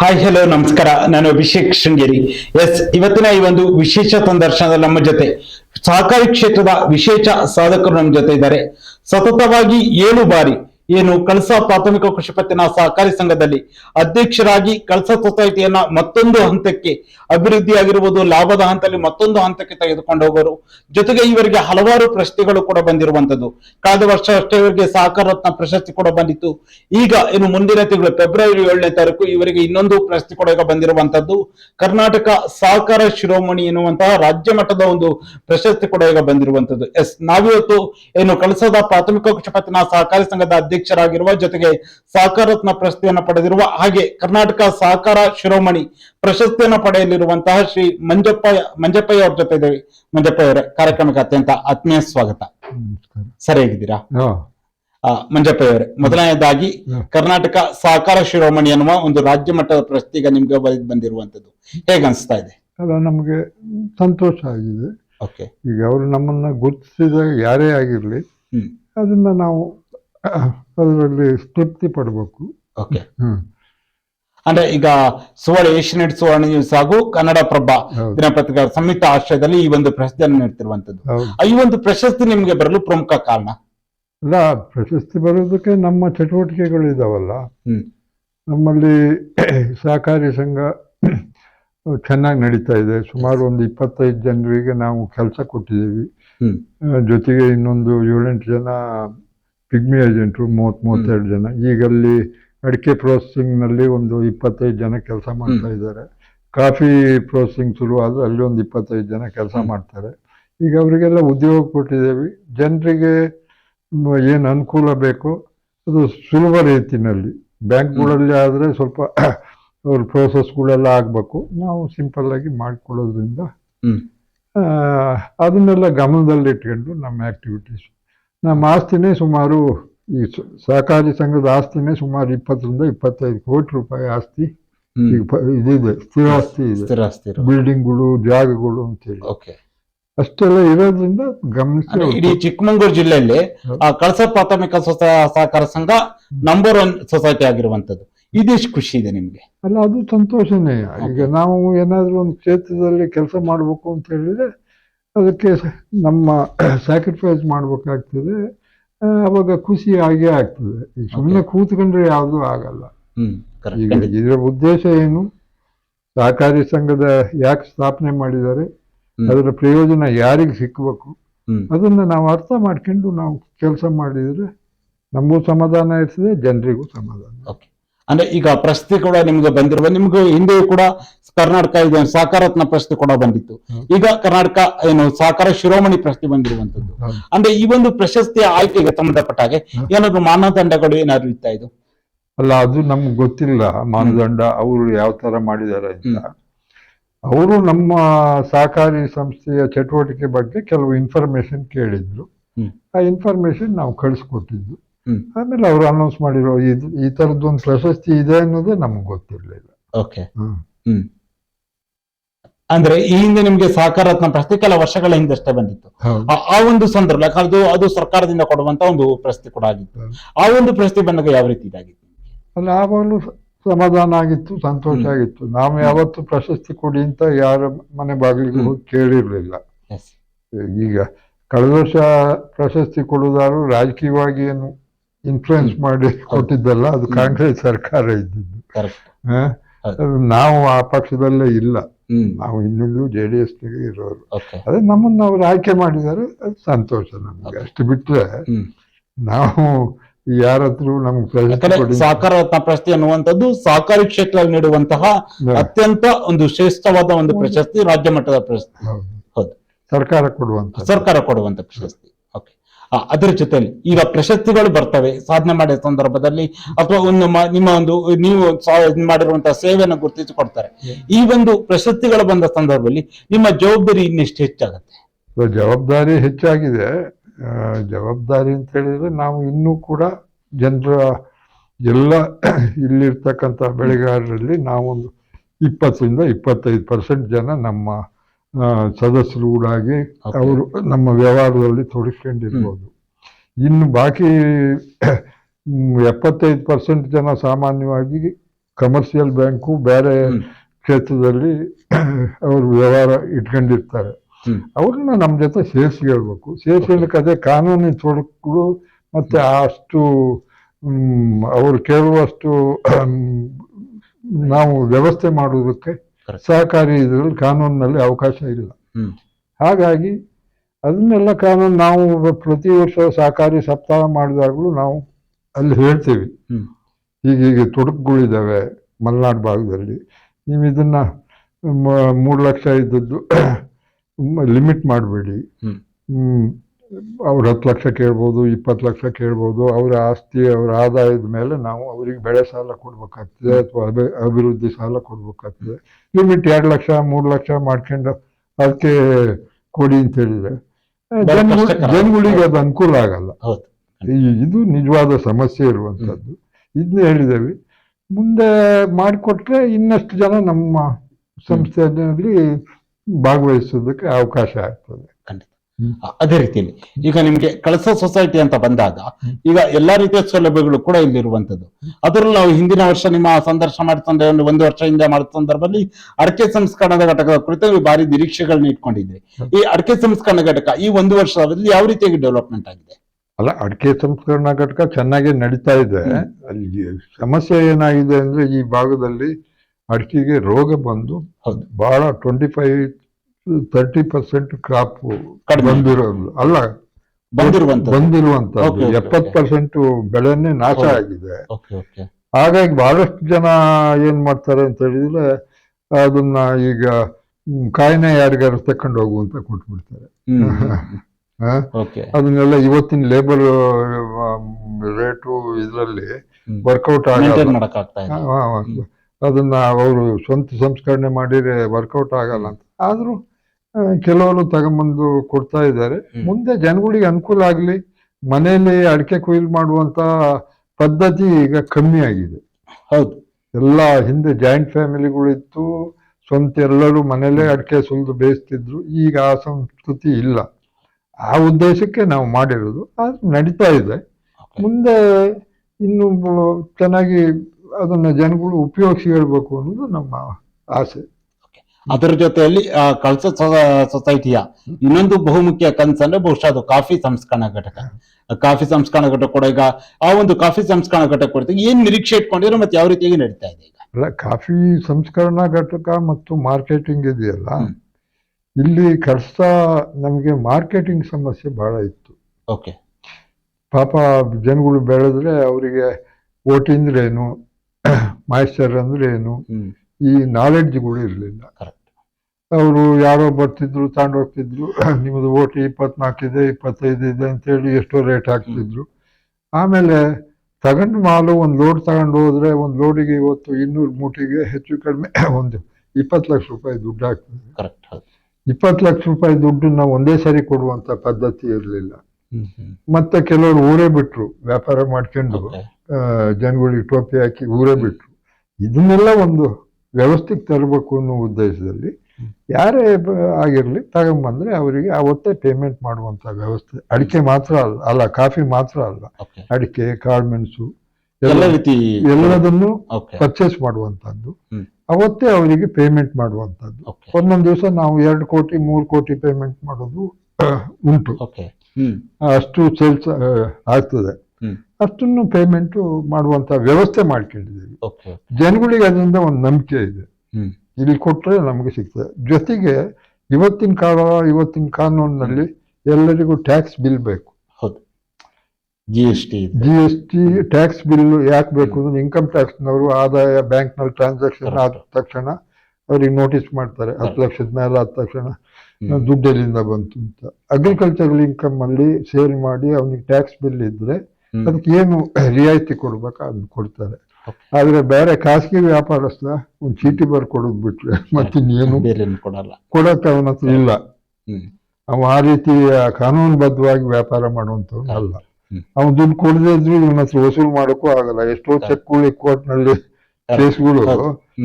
Hi hello ನಮಸ್ಕಾರ. ನಾನು Abhishek Sringeri. S ಇವತ್ತಿನ ಈ ಒಂದು ವಿಶೇಷ ಸಂದರ್ಶನದಲ್ಲಿ ನಮ್ಮ ಜೊತೆ ಸಹಕಾರಿ ಕ್ಷೇತ್ರದ ವಿಶೇಷ ಸಾಧಕರು ನಮ್ಮ ಜೊತೆ ಇದ್ದಾರೆ. ಸತತವಾಗಿ ಏಳು ಬಾರಿ ಏನು ಕಳಸ ಪ್ರಾಥಮಿಕ ಕೃಷಿ ಪತ್ತಿನ ಸಹಕಾರಿ ಸಂಘದಲ್ಲಿ ಅಧ್ಯಕ್ಷರಾಗಿ ಕಳಸ ಸೊಸೈಟಿಯನ್ನ ಮತ್ತೊಂದು ಹಂತಕ್ಕೆ ಅಭಿವೃದ್ಧಿ ಆಗಿರುವುದು ಲಾಭದ ಹಂತದಲ್ಲಿ ಮತ್ತೊಂದು ಹಂತಕ್ಕೆ ತೆಗೆದುಕೊಂಡು ಹೋಗೋರು. ಜೊತೆಗೆ ಇವರಿಗೆ ಹಲವಾರು ಪ್ರಶಸ್ತಿಗಳು ಕೂಡ ಬಂದಿರುವಂತದ್ದು ಕಳೆದ ವರ್ಷ ಅಷ್ಟೇ ಇವರಿಗೆ ಸಹಕಾರ ರತ್ನ ಪ್ರಶಸ್ತಿ ಕೂಡ ಬಂದಿತ್ತು. ಈಗ ಇನ್ನು ಮುಂದಿನ ತಿಂಗಳು ಫೆಬ್ರವರಿ ಏಳನೇ ತಾರೀಕು ಇವರಿಗೆ ಇನ್ನೊಂದು ಪ್ರಶಸ್ತಿ ಕೂಡ ಈಗ ಬಂದಿರುವಂತದ್ದು ಕರ್ನಾಟಕ ಸಹಕಾರ ಶಿರೋಮಣಿ ಎನ್ನುವಂತಹ ರಾಜ್ಯ ಮಟ್ಟದ ಒಂದು ಪ್ರಶಸ್ತಿ ಕೂಡ ಈಗ ಬಂದಿರುವಂತದ್ದು ಎಸ್, ನಾವಿವತ್ತು ಏನು ಕಳಸದ ಪ್ರಾಥಮಿಕ ಕೃಷಿ ಪತ್ತಿನ ಸಹಕಾರಿ ಸಂಘದ ಅಧ್ಯಕ್ಷರಾಗಿರುವ ಜೊತೆಗೆ ಸಹಕಾರ ರತ್ನ ಪ್ರಶಸ್ತಿಯನ್ನು ಪಡೆದಿರುವ ಹಾಗೆ ಕರ್ನಾಟಕ ಸಹಕಾರ ಶಿರೋಮಣಿ ಪ್ರಶಸ್ತಿಯನ್ನು ಪಡೆಯಲಿರುವಂತಹ ಶ್ರೀ ಮಂಜಪ್ಪ ಮಂಜಪ್ಪಯ್ಯ ಅವ್ರ ಜೊತೆ ಇದ್ದೇವೆ. ಮಂಜಪ್ಪಯ್ಯ ಅವರೇ ಕಾರ್ಯಕ್ರಮಕ್ಕೆ ಅತ್ಯಂತ ಆತ್ಮೀಯ ಸ್ವಾಗತ. ಸರಿ ಸರಿಯಾಗಿದ್ದೀರಾ ಹಾ, ಆ, ಮಂಜಪ್ಪಯ್ಯ ಅವರೇ ಮೊದಲನೇದಾಗಿ ಕರ್ನಾಟಕ ಸಹಕಾರ ಶಿರೋಮಣಿ ಅನ್ನುವ ಒಂದು ರಾಜ್ಯ ಮಟ್ಟದ ಪ್ರಶಸ್ತಿ ಈಗ ನಿಮ್ಗೆ ಬಂದಿರುವಂತದ್ದು ಹೇಗೆ ಅನಿಸ್ತಾ ಇದೆ? ಅಲ್ಲ ನಮಗೆ ಸಂತೋಷ ಆಗಿದೆ. ಓಕೆ. ಈಗ ಅವರು ನಮ್ಮನ್ನ ಗುರುತಿಸಿದ ಯಾರೇ ಆಗಿರಲಿ ಅದನ್ನ ನಾವು ಅದರಲ್ಲಿ ತೃಪ್ತಿ ಪಡಬೇಕು. Okay hmm. ಅಂದ್ರೆ ಈಗ ಸುವರ್ಣ ಏಷ್ಯನೆಟ್ ಸುವರ್ಣ ನ್ಯೂಸ್ ಹಾಗೂ ಕನ್ನಡ ಪ್ರಭ. ದಿನಪತ್ರಿಕೆ ಸಂಯುಕ್ತ ಆಶ್ರಯದಲ್ಲಿ ಈ ಒಂದು ಪ್ರಶಸ್ತಿಯನ್ನು ನೀಡ್ತಿರುವಂತದ್ದು ಈ ಒಂದು ಪ್ರಶಸ್ತಿ ನಿಮ್ಗೆ ಬರಲು ಪ್ರಮುಖ ಕಾರಣ? ಅಲ್ಲ ಪ್ರಶಸ್ತಿ ಬರೋದಕ್ಕೆ ನಮ್ಮ ಚಟುವಟಿಕೆಗಳು ಇದಾವಲ್ಲ. ನಮ್ಮಲ್ಲಿ ಸಹಕಾರಿ ಸಂಘ ಚೆನ್ನಾಗಿ ನಡೀತಾ ಇದೆ. ಸುಮಾರು ಒಂದು ಇಪ್ಪತ್ತೈದು ಜನರಿಗೆ ನಾವು ಕೆಲಸ ಕೊಟ್ಟಿದ್ದೀವಿ. ಜೊತೆಗೆ ಇನ್ನೊಂದು ಏಳೆಂಟು ಜನ ಪಿಗ್ಮಿ ಏಜೆಂಟ್ರು ಮೂವತ್ತು ಮೂವತ್ತೆರಡು ಜನ. ಈಗಲ್ಲಿ ಅಡಿಕೆ ನಲ್ಲಿ ಒಂದು ಇಪ್ಪತ್ತೈದು ಜನ ಕೆಲಸ ಮಾಡ್ತಾ ಇದ್ದಾರೆ. ಕಾಫಿ ಪ್ರೊಸೆಸಿಂಗ್ ಶುರು ಆದ್ರೆ ಅಲ್ಲಿ ಒಂದು ಇಪ್ಪತ್ತೈದು ಜನ ಕೆಲಸ ಮಾಡ್ತಾರೆ. ಈಗ ಅವರಿಗೆಲ್ಲ ಉದ್ಯೋಗ ಕೊಟ್ಟಿದ್ದೇವೆ. ಜನರಿಗೆ ಏನು ಅನುಕೂಲ ಬೇಕು? ಅದು ಸುಲಭ ರೀತಿನಲ್ಲಿ. ಬ್ಯಾಂಕ್ಗಳಲ್ಲಿ ಆದರೆ ಸ್ವಲ್ಪ ಅವ್ರ ಪ್ರೋಸೆಸ್ಗಳೆಲ್ಲ ಆಗಬೇಕು. ನಾವು ಸಿಂಪಲ್ ಆಗಿ ಮಾಡಿಕೊಡೋದ್ರಿಂದ ಹ್ಮ್. ಆ, ಅದನ್ನೆಲ್ಲ ಗಮನದಲ್ಲಿಟ್ಕೊಂಡು ನಮ್ಮ ಆಕ್ಟಿವಿಟೀಸ್ ನಮ್ಮ ಆಸ್ತಿನೇ ಸುಮಾರು ಈ ಸಹಕಾರಿ ಸಂಘದ ಆಸ್ತಿನೇ ಸುಮಾರು ಇಪ್ಪತ್ತರಿಂದ ಇಪ್ಪತ್ತೈದು ಕೋಟಿ ರೂಪಾಯಿ ಆಸ್ತಿ. ಹ್ಮ್. ಈಗ ಪ- ಇದಿದೆ ಸ್ಥಿರ ಆಸ್ತಿ ಇದೆ. ಸ್ಥಿರ ಸ್ಥಿರ ಬಿಲ್ಡಿಂಗ್ಗಳು ಜಾಗಗಳು ಅಂತೇಳಿ. ಓಕೆ. ಅಷ್ಟೆಲ್ಲ ಇರೋದ್ರಿಂದ ಗಮನಿಸಿ ಅಂದ್ರೆ ಇಡೀ ಚಿಕ್ಕಮಂಗ್ಳೂರು ಜಿಲ್ಲೆಯಲ್ಲಿ ಆ ಕಳಸ ಪ್ರಾಥಮಿಕ ಸಹಕಾರ ಸಂಘ ನಂಬರ್ ಒನ್ ಸೊಸೈಟಿ ಆಗಿರುವಂತದ್ದು ಇದೆಷ್ಟು ಖುಷಿ ಇದೆ ನಿಮ್ಗೆ? ಅಲ್ಲ ಅದು ಸಂತೋಷನೇ. ಈಗ ನಾವು ಏನಾದರೂ ಒಂದು ಕ್ಷೇತ್ರದಲ್ಲಿ ಕೆಲಸ ಮಾಡಬೇಕು ಅಂತ ಹೇಳಿದ್ರೆ ಅದಕ್ಕೆ ನಮ್ಮ ಸ್ಯಾಕ್ರಿಫೈಸ್ ಮಾಡಬೇಕಾಗ್ತದೆ. ಅವಾಗ ಖುಷಿ ಆಗೇ ಆಗ್ತದೆ. ಈಗ ಸುಮ್ಮನೆ ಕೂತ್ಕೊಂಡ್ರೆ ಯಾವುದೂ ಆಗಲ್ಲ. ಈಗ ಇದರ ಉದ್ದೇಶ ಏನು? ಸಹಕಾರಿ ಸಂಘದ ಯಾಕೆ ಸ್ಥಾಪನೆ ಮಾಡಿದ್ದಾರೆ? ಅದರ ಪ್ರಯೋಜನ ಯಾರಿಗೆ ಸಿಕ್ಕಬೇಕು ಅದನ್ನು ನಾವು ಅರ್ಥ ಮಾಡ್ಕೊಂಡು ನಾವು ಕೆಲಸ ಮಾಡಿದ್ರೆ ನಮಗೂ ಸಮಾಧಾನ ಇರ್ತದೆ ಜನರಿಗೂ ಸಮಾಧಾನ ಓಕೆ ಅಂದ್ರೆ ಈಗ ಪ್ರಶಸ್ತಿ ಕೂಡ ನಿಮ್ಗೆ ಬಂದಿರುವ ನಿಮ್ಗೆ ಹಿಂದೆಯೂ ಕೂಡ ಕರ್ನಾಟಕ ಇದು ಸಹಕಾರತ್ನ ಪ್ರಶಸ್ತಿ ಕೂಡ ಬಂದಿತ್ತು. ಈಗ ಕರ್ನಾಟಕ ಏನು ಸಹಕಾರ ಶಿರೋಮಣಿ ಪ್ರಶಸ್ತಿ ಬಂದಿರುವಂತದ್ದು. ಅಂದ್ರೆ ಈ ಒಂದು ಪ್ರಶಸ್ತಿ ಆಯ್ಕೆಗೆ ಸಂಬಂಧಪಟ್ಟ ಹಾಗೆ. ಏನಾದ್ರು ಮಾನದಂಡಗಳು ಏನಾದ್ರು ಇತ್ತ ಇದು? ಅಲ್ಲ ಅದು ನಮ್ಗೆ ಗೊತ್ತಿಲ್ಲ. ಮಾನದಂಡ ಅವರು ಯಾವ ತರ ಮಾಡಿದ್ದಾರೆ ಅಂತ. ಅವರು ನಮ್ಮ ಸಹಕಾರಿ ಸಂಸ್ಥೆಯ ಚಟುವಟಿಕೆ ಬಗ್ಗೆ ಕೆಲವು ಇನ್ಫಾರ್ಮೇಶನ್ ಕೇಳಿದ್ರು. ಆ ಇನ್ಫಾರ್ಮೇಶನ್ ನಾವು ಕಳಿಸ್ಕೊಟ್ಟಿದ್ದು. ಆಮೇಲೆ ಅವರು ಅನೌನ್ಸ್ ಮಾಡಿರೋ ಇದು ಈ ತರದ್ದೊಂದು ಪ್ರಶಸ್ತಿ ಇದೆ ಅನ್ನೋದೇ ನಮ್ಗೆ ಗೊತ್ತಿರಲಿಲ್ಲ. Okay hmm. ಅಂದ್ರೆ ಈ ಹಿಂದೆ ನಿಮ್ಗೆ ಸಹಕಾರತ್ನ ಪ್ರಶಸ್ತಿ ಕೆಲ ವರ್ಷಗಳ ಹಿಂದಷ್ಟೇ ಬಂದಿತ್ತು. ಆ- ಆ ಒಂದು ಸಂದರ್ಭ ಅದು ಅದು ಸರ್ಕಾರದಿಂದ ಕೊಡುವಂತ ಒಂದು ಪ್ರಶಸ್ತಿ ಕೂಡ ಆಗಿತ್ತು. ಆ ಒಂದು ಪ್ರಶಸ್ತಿ ಬಂದಾಗ ಯಾವ ರೀತಿ ಇದಾಗಿತ್ತು ಅಲ್ಲ ಆವಾಗಲೂ ಸಮಾಧಾನ ಆಗಿತ್ತು ಸಂತೋಷ ಆಗಿತ್ತು. ನಾವು ಯಾವತ್ತು ಪ್ರಶಸ್ತಿ ಕೊಡಿ ಅಂತ ಯಾರ ಮನೆ ಬಾಗಿಲಿಗೆ ಹೋಗಿ ಕೇಳಿರ್ಲಿಲ್ಲ. ಈಗ ಕಳೆದ ವರ್ಷ ಪ್ರಶಸ್ತಿ ಕೊಡುವುದಾದ್ರು ರಾಜಕೀಯವಾಗಿ ಏನು ಇನ್ಫ್ಲುಯೆನ್ಸ್ ಮಾಡಿ ಕೊಟ್ಟಿದ್ದಲ್ಲ ಅದು ಕಾಂಗ್ರೆಸ್ ಸರ್ಕಾರ ಇದ್ದಿದ್ದು? ನಾವು ಆ ಪಕ್ಷದಲ್ಲೇ ಇಲ್ಲ. ನಾವು ಇನ್ನೆಲ್ಲೂ ಜೆ ಡಿ ಎಸ್ನಿಗೆ ಇರೋರು. ಅದೇ ನಮ್ಮನ್ನು ಅವ್ರು ಆಯ್ಕೆ ಮಾಡಿದ್ದಾರೆ ಅದು ಸಂತೋಷ ನಮ್ಗೆ. ಅಷ್ಟು ಬಿಟ್ರೆ ನಾವು ಯಾರ ಹತ್ರ ನಮ್ಗೆ ಪ್ರಶಸ್ತಿ ಅನ್ನುವಂಥದ್ದು ಸಹಕಾರಿ ಕ್ಷೇತ್ರದಲ್ಲಿ ನೀಡುವಂತಹ ಅತ್ಯಂತ ಒಂದು ಶ್ರೇಷ್ಠವಾದ ಒಂದು ಪ್ರಶಸ್ತಿ ರಾಜ್ಯ ಮಟ್ಟದ ಪ್ರಶಸ್ತಿ. ಹೌದು. ಸರ್ಕಾರ ಕೊಡುವಂತ ಸರ್ಕಾರ ಕೊಡುವಂತ ಪ್ರಶಸ್ತಿ. ಅದರ ಜೊತೆಯಲ್ಲಿ ಈಗ ಪ್ರಶಸ್ತಿಗಳು ಬರ್ತವೆ. ಸಾಧನೆ ಮಾಡಿದ ಸಂದರ್ಭದಲ್ಲಿ ಅಥವಾ ಒಂದು ನಿಮ್ಮ ಒಂದು ನೀವು ಮಾಡಿರುವಂತಹ ಸೇವೆಯನ್ನು ಗುರುತಿಸಿ ಕೊಡ್ತಾರೆ ಈ ಒಂದು ಪ್ರಶಸ್ತಿಗಳು ಬಂದ ಸಂದರ್ಭದಲ್ಲಿ ನಿಮ್ಮ ಜವಾಬ್ದಾರಿ ಇನ್ನೆಷ್ಟು ಹೆಚ್ಚಾಗುತ್ತೆ? ಜವಾಬ್ದಾರಿ ಹೆಚ್ಚಾಗಿದೆ. ಜವಾಬ್ದಾರಿ ಅಂತ ಹೇಳಿದ್ರೆ ನಾವು ಇನ್ನೂ ಕೂಡ ಜನರ ಎಲ್ಲ ಇಲ್ಲಿರ್ತಕ್ಕಂಥ ಬೆಳೆಗಾರರಲ್ಲಿ ನಾವೊಂದು ಇಪ್ಪತ್ತರಿಂದ ಇಪ್ಪತ್ತೈದು ಪರ್ಸೆಂಟ್ ಜನ ನಮ್ಮ ಸದಸ್ಯರು ಕೂಡ ಆಗಿ ಅವರು ನಮ್ಮ ವ್ಯವಹಾರದಲ್ಲಿ ತೊಡಗಿಸ್ಕೊಂಡಿರ್ಬೋದು. ಇನ್ನು ಬಾಕಿ ಎಪ್ಪತ್ತೈದು ಪರ್ಸೆಂಟ್ ಜನ ಸಾಮಾನ್ಯವಾಗಿ ಕಮರ್ಷಿಯಲ್ ಬ್ಯಾಂಕು ಬೇರೆ ಕ್ಷೇತ್ರದಲ್ಲಿ ಅವರು ವ್ಯವಹಾರ ಇಟ್ಕೊಂಡಿರ್ತಾರೆ. ಅವ್ರನ್ನ ನಮ್ಮ ಜೊತೆ ಸೇರಿಸ್ಕೊಳ್ಬೇಕು ಸೇರಿಸಿ ಅದೇ ಕಾನೂನಿನ ತೊಡಕುಗಳು ಮತ್ತೆ ಅಷ್ಟು ಅವರು ಕೇಳುವಷ್ಟು ನಾವು ವ್ಯವಸ್ಥೆ ಮಾಡುವುದಕ್ಕೆ. ಸಹಕಾರಿ ಇದರಲ್ಲಿ ಕಾನೂನಿನಲ್ಲಿ ಅವಕಾಶ ಇಲ್ಲ. ಹಾಗಾಗಿ ಅದನ್ನೆಲ್ಲ ಕಾನೂನು ನಾವು ಪ್ರತಿ ವರ್ಷ ಸಹಕಾರಿ ಸಪ್ತಾಹ ಮಾಡಿದಾಗಲೂ ನಾವು ಅಲ್ಲಿ ಹೇಳ್ತೀವಿ. ಈಗ ಹೀಗೀಗೆ ತೊಡಕುಗಳಿದ್ದಾವೆ ಮಲೆನಾಡು ಭಾಗದಲ್ಲಿ. ನೀವು ಇದನ್ನ ಮೂರು ಲಕ್ಷ ಇದ್ದದ್ದು ಲಿಮಿಟ್ ಮಾಡಬೇಡಿ. ಅವ್ರು ಹತ್ತು ಲಕ್ಷ ಕೇಳ್ಬೋದು ಇಪ್ಪತ್ತು ಲಕ್ಷ ಕೇಳ್ಬೋದು ಅವರ ಆಸ್ತಿ ಅವರ ಆದಾಯದ ಮೇಲೆ ನಾವು ಅವ್ರಿಗೆ ಬೆಳೆ ಸಾಲ ಕೊಡ್ಬೇಕಾಗ್ತದೆ ಅಥವಾ ಅಭಿ ಅಭಿವೃದ್ಧಿ ಸಾಲ ಕೊಡ್ಬೇಕಾಗ್ತದೆ. ಲಿಮಿಟ್ ಎರಡು ಲಕ್ಷ ಮೂರು ಲಕ್ಷ ಮಾಡ್ಕೊಂಡು ಅದಕ್ಕೆ ಕೊಡಿ ಅಂತ ಹೇಳಿದ್ರೆ ಜನಗಳಿಗೆ ಅದು ಅನುಕೂಲ ಆಗಲ್ಲ. ಇದು ನಿಜವಾದ ಸಮಸ್ಯೆ ಇರುವಂಥದ್ದು. ಇದನ್ನ ಹೇಳಿದ್ದೇವೆ. ಮುಂದೆ ಮಾಡಿಕೊಟ್ರೆ ಇನ್ನಷ್ಟು ಜನ ನಮ್ಮ ಸಂಸ್ಥೆಯಲ್ಲಿ ಭಾಗವಹಿಸೋದಕ್ಕೆ ಅವಕಾಶ ಆಗ್ತದೆ. ಅದೇ ರೀತಿಯಲ್ಲಿ. ಈಗ ನಿಮ್ಗೆ ಕಳಸ ಸೊಸೈಟಿ ಅಂತ ಬಂದಾಗ ಈಗ ಎಲ್ಲಾ ರೀತಿಯ ಸೌಲಭ್ಯಗಳು ಕೂಡ ಇಲ್ಲಿರುವಂತದ್ದು ಅದರಲ್ಲಿ ನಾವು ಹಿಂದಿನ ವರ್ಷ ನಿಮ್ಮ ಸಂದರ್ಶನ ಮಾಡಿದ ಒಂದು ಒಂದು ವರ್ಷ ಹಿಂದೆ ಮಾಡಿದ ಸಂದರ್ಭದಲ್ಲಿ ಅಡಕೆ ಸಂಸ್ಕರಣದ ಘಟಕದ ಕುರಿತು ಭಾರಿ ನಿರೀಕ್ಷೆಗಳನ್ನ ಇಟ್ಕೊಂಡಿದ್ರಿ. ಈ ಅಡಕೆ ಸಂಸ್ಕರಣ ಘಟಕ ಈ ಒಂದು ವರ್ಷದಲ್ಲಿ ಯಾವ ರೀತಿಯಾಗಿ ಡೆವಲಪ್ಮೆಂಟ್ ಆಗಿದೆ? ಅಲ್ಲ ಅಡಿಕೆ ಸಂಸ್ಕರಣಾ ಘಟಕ ಚೆನ್ನಾಗಿ ನಡೀತಾ ಇದೆ. ಅಲ್ಲಿ ಸಮಸ್ಯೆ ಏನಾಗಿದೆ ಅಂದ್ರೆ ಈ ಭಾಗದಲ್ಲಿ ಅಡಿಕೆಗೆ ರೋಗ ಬಂದು. ಬಹಳ twenty five thirty percent crop. ಬಂದಿರೋದು. ಅಲ್ಲ ಬಂದಿರುವಂತ ಎಪ್ಪತ್ ಪರ್ಸೆಂಟ್ ಬೆಳೆನೇ ನಾಶ ಆಗಿದೆ. ಹಾಗಾಗಿ ಬಹಳಷ್ಟು ಜನ ಏನ್ ಮಾಡ್ತಾರೆ ಅಂತ ಹೇಳಿದ್ರೆ ಅದನ್ನ ಈಗ ಕಾಯಿನ ಯಾರಿಗಾರು ತಕೊಂಡು ಹೋಗು ಅಂತ ಕೊಟ್ಬಿಡ್ತಾರೆ. ಅದನ್ನೆಲ್ಲ ಇವತ್ತಿನ ಲೇಬರ್ ರೇಟು ಇದರಲ್ಲಿ ವರ್ಕೌಟ್ ಆಗಲ್ಲ. ಅದನ್ನ ಅವರು ಸ್ವಂತ ಸಂಸ್ಕರಣೆ ಮಾಡಿದ್ರೆ ವರ್ಕೌಟ್ ಆಗಲ್ಲ ಅಂತ. ಆದ್ರೂ ಕೆಲವರು ತಗೊಂಬಂದು ಕೊಡ್ತಾ ಇದ್ದಾರೆ. ಮುಂದೆ ಜನಗಳಿಗೆ ಅನುಕೂಲ ಆಗಲಿ ಮನೆಯಲ್ಲಿ ಅಡಿಕೆ ಕೊಯ್ಲು ಮಾಡುವಂತ ಪದ್ಧತಿ ಈಗ ಕಮ್ಮಿ ಆಗಿದೆ. ಹೌದು. ಎಲ್ಲ ಹಿಂದೆ ಜಾಯಿಂಟ್ ಫ್ಯಾಮಿಲಿಗಳಿತ್ತು ಸ್ವಂತ ಎಲ್ಲರೂ ಮನೆಯಲ್ಲೇ ಅಡಿಕೆ ಸುಲಿದು ಬೇಯಿಸ್ತಿದ್ರು. ಈಗ ಆ ಸಂಸ್ಕೃತಿ ಇಲ್ಲ. ಆ ಉದ್ದೇಶಕ್ಕೆ ನಾವು ಮಾಡಿರೋದು. ಅದು ನಡೀತಾ ಇದೆ. ಮುಂದೆ ಇನ್ನು ಚೆನ್ನಾಗಿ ಅದನ್ನ ಜನಗಳು ಉಪಯೋಗಿಸಿ ಹೇಳ್ಬೇಕು ಅನ್ನೋದು ನಮ್ಮ ಆಸೆ. ಅದರ ಜೊತೆಯಲ್ಲಿ ಕಳಸ ಸೊಸೈಟಿಯ ಇನ್ನೊಂದು ಬಹುಮುಖ್ಯ ಕನಸಂದ್ರೆ ಬಹುಶಃ ಅದು ಕಾಫಿ ಸಂಸ್ಕರಣಾ ಘಟಕ. ಕಾಫಿ ಸಂಸ್ಕರಣಾ ಘಟಕ ಕೂಡ ಈಗ ಆ ಒಂದು ಕಾಫಿ ಸಂಸ್ಕರಣಾ ಘಟಕ ಕೊಡ್ತೀವಿ ಏನ್ ನಿರೀಕ್ಷೆ ಇಟ್ಕೊಂಡಿದ್ರು ಮತ್ತೆ ಯಾವ ರೀತಿಯಾಗಿ ನಡೀತಾ ಇದೆ ಈಗ? ಅಲ್ಲ ಕಾಫಿ ಸಂಸ್ಕರಣಾ ಘಟಕ ಮತ್ತು ಮಾರ್ಕೆಟಿಂಗ್ ಇದೆಯಲ್ಲ ಇಲ್ಲಿ ಕಳಸ ನಮಗೆ ಮಾರ್ಕೆಟಿಂಗ್ ಸಮಸ್ಯೆ ಬಹಳ ಇತ್ತು. ಓಕೆ. ಪಾಪ ಜನಗಳು ಬೆಳೆದ್ರೆ ಅವರಿಗೆ ಓಟಿಂದ್ರೇನು ಏನು ಮಾಯಿಶ್ಚರ್ ಅಂದ್ರೆ ಏನು ಈ ನಾಲೆಡ್ಜ್ಗಳು ಇರಲಿಲ್ಲ. ಕರೆಕ್ಟ್ ಅವರು ಯಾರೋ ಬರ್ತಿದ್ರು ತಗೊಂಡೋಗ್ತಿದ್ರು ನಿಮ್ಮದು ಓಟಿ ಇಪ್ಪತ್ನಾಲ್ಕಿದೆ ಇಪ್ಪತ್ತೈದು ಇದೆ ಅಂತೇಳಿ ಎಷ್ಟೋ ರೇಟ್ ಹಾಕ್ತಿದ್ರು. ಆಮೇಲೆ ತಗೊಂಡು ಮಾಲು ಒಂದು ಲೋಡ್ ತಗೊಂಡು ಹೋದ್ರೆ ಒಂದು ಲೋಡಿಗೆ ಇವತ್ತು ಇನ್ನೂರು ಮೂಟಿಗೆ ಹೆಚ್ಚು ಕಡಿಮೆ ಒಂದು ಇಪ್ಪತ್ತು ಲಕ್ಷ ರೂಪಾಯಿ ದುಡ್ಡು ಹಾಕ್ತಿದ್ರು. ಇಪ್ಪತ್ತು ಲಕ್ಷ ರೂಪಾಯಿ ದುಡ್ಡನ್ನ ಒಂದೇ ಸರಿ ಕೊಡುವಂತ ಪದ್ಧತಿ ಇರಲಿಲ್ಲ. ಮತ್ತೆ ಕೆಲವರು ಊರೇ ಬಿಟ್ರು ವ್ಯಾಪಾರ ಮಾಡ್ಕೊಂಡು ಜನಗಳಿಗೆ ಟೋಪಿ ಹಾಕಿ ಊರೇ ಬಿಟ್ರು. ಇದನ್ನೆಲ್ಲ ಒಂದು ವ್ಯವಸ್ಥೆಗೆ ತರಬೇಕು ಅನ್ನೋ ಉದ್ದೇಶದಲ್ಲಿ. ಯಾರೇ ಆಗಿರಲಿ ತಗೊಂಬಂದ್ರೆ ಅವರಿಗೆ ಅವತ್ತೇ ಪೇಮೆಂಟ್ ಮಾಡುವಂತ ವ್ಯವಸ್ಥೆ. ಅಡಿಕೆ ಮಾತ್ರ ಅಲ್ಲ ಅಲ್ಲ ಕಾಫಿ ಮಾತ್ರ ಅಲ್ಲ. ಅಡಿಕೆ ಕಾಳುಮೆಣಸು ಎಲ್ಲ ರೀತಿ ಎಲ್ಲದನ್ನು ಪರ್ಚೇಸ್ ಮಾಡುವಂತದ್ದು. ಅವತ್ತೇ ಅವರಿಗೆ ಪೇಮೆಂಟ್ ಮಾಡುವಂತದ್ದು. ಒಂದೊಂದ್ ದಿವಸ ನಾವು ಎರಡು ಕೋಟಿ ಮೂರು ಕೋಟಿ ಪೇಮೆಂಟ್ ಮಾಡೋದು ಉಂಟು. ಅಷ್ಟು ಸೇಲ್ಸ್ ಆಗ್ತದೆ. ಅಷ್ಟನ್ನು ಪೇಮೆಂಟ್ ಮಾಡುವಂತ ವ್ಯವಸ್ಥೆ ಮಾಡ್ಕೊಂಡಿದ್ದೀವಿ. ಜನಗಳಿಗೆ ಅದರಿಂದ ಒಂದು ನಂಬಿಕೆ ಇದೆ. ಇಲ್ಲಿ ಕೊಟ್ಟರೆ ನಮಗೆ ಸಿಗ್ತದೆ. ಜೊತೆಗೆ ಇವತ್ತಿನ ಕಾಲ ಇವತ್ತಿನ ಕಾನೂನಿನಲ್ಲಿ ಎಲ್ಲರಿಗೂ ಟ್ಯಾಕ್ಸ್ ಬಿಲ್ ಬೇಕು. ಹೌದು. G S T G S T tax bill ಯಾಕೆ ಬೇಕು ಅಂದ್ರೆ ಇನ್ಕಮ್ ಟ್ಯಾಕ್ಸ್ನವರು ಆದಾಯ ಬ್ಯಾಂಕ್ನಲ್ಲಿ ಟ್ರಾನ್ಸಾಕ್ಷನ್ ಆದ ತಕ್ಷಣ ಅವ್ರಿಗೆ ನೋಟಿಸ್ ಮಾಡ್ತಾರೆ. ಹತ್ತು ಲಕ್ಷದ ಮೇಲೆ ಆದ ತಕ್ಷಣ ದುಡ್ಡೆಲ್ಲಿಂದ ದುಡ್ಡು ಎಲ್ಲಿಂದ ಬಂತು ಅಂತ. ಅಗ್ರಿಕಲ್ಚರಲ್ ಇನ್ಕಮ್ ಅಲ್ಲಿ ಸೇಲ್ ಮಾಡಿ ಅವನಿಗೆ ಟ್ಯಾಕ್ಸ್ ಬಿಲ್ ಇದ್ರೆ. ಅದಕ್ಕೆ ಏನು ರಿಯಾಯಿತಿ ಕೊಡ್ಬೇಕು? ಅದನ್ನ ಕೊಡ್ತಾರೆ. ಆದ್ರೆ ಬೇರೆ ಖಾಸಗಿ ವ್ಯಾಪಾರಸ್ಥ ಒಂದು ಚೀಟಿ ಬರ್ಕೊಡೋದು ಬಿಟ್ರೆ ಮತ್ತಿನ್ನೇನು ಬೇರೆ ಕೊಡಲ್ಲ. ಕೊಡಕ್ಕೆ ಅವನ ಹತ್ರ? ಇಲ್ಲ. ಅವ ಆ ರೀತಿ ಕಾನೂನುಬದ್ಧವಾಗಿ ವ್ಯಾಪಾರ ಮಾಡುವಂಥವ್ನು ಅಲ್ಲ. ಅವ್ನು ದುಡ್ಡು ಕೊಡದೇ ಇದ್ರು ಇವನ ಹತ್ರ ವಸೂಲು ಮಾಡೋಕ್ಕೂ ಆಗಲ್ಲ. ಎಷ್ಟೋ ಚೆಕ್ ಚೆಕ್ಗಳು ಕೋರ್ಟ್ನಲ್ಲಿ ಕೇಸ್ಗಳು.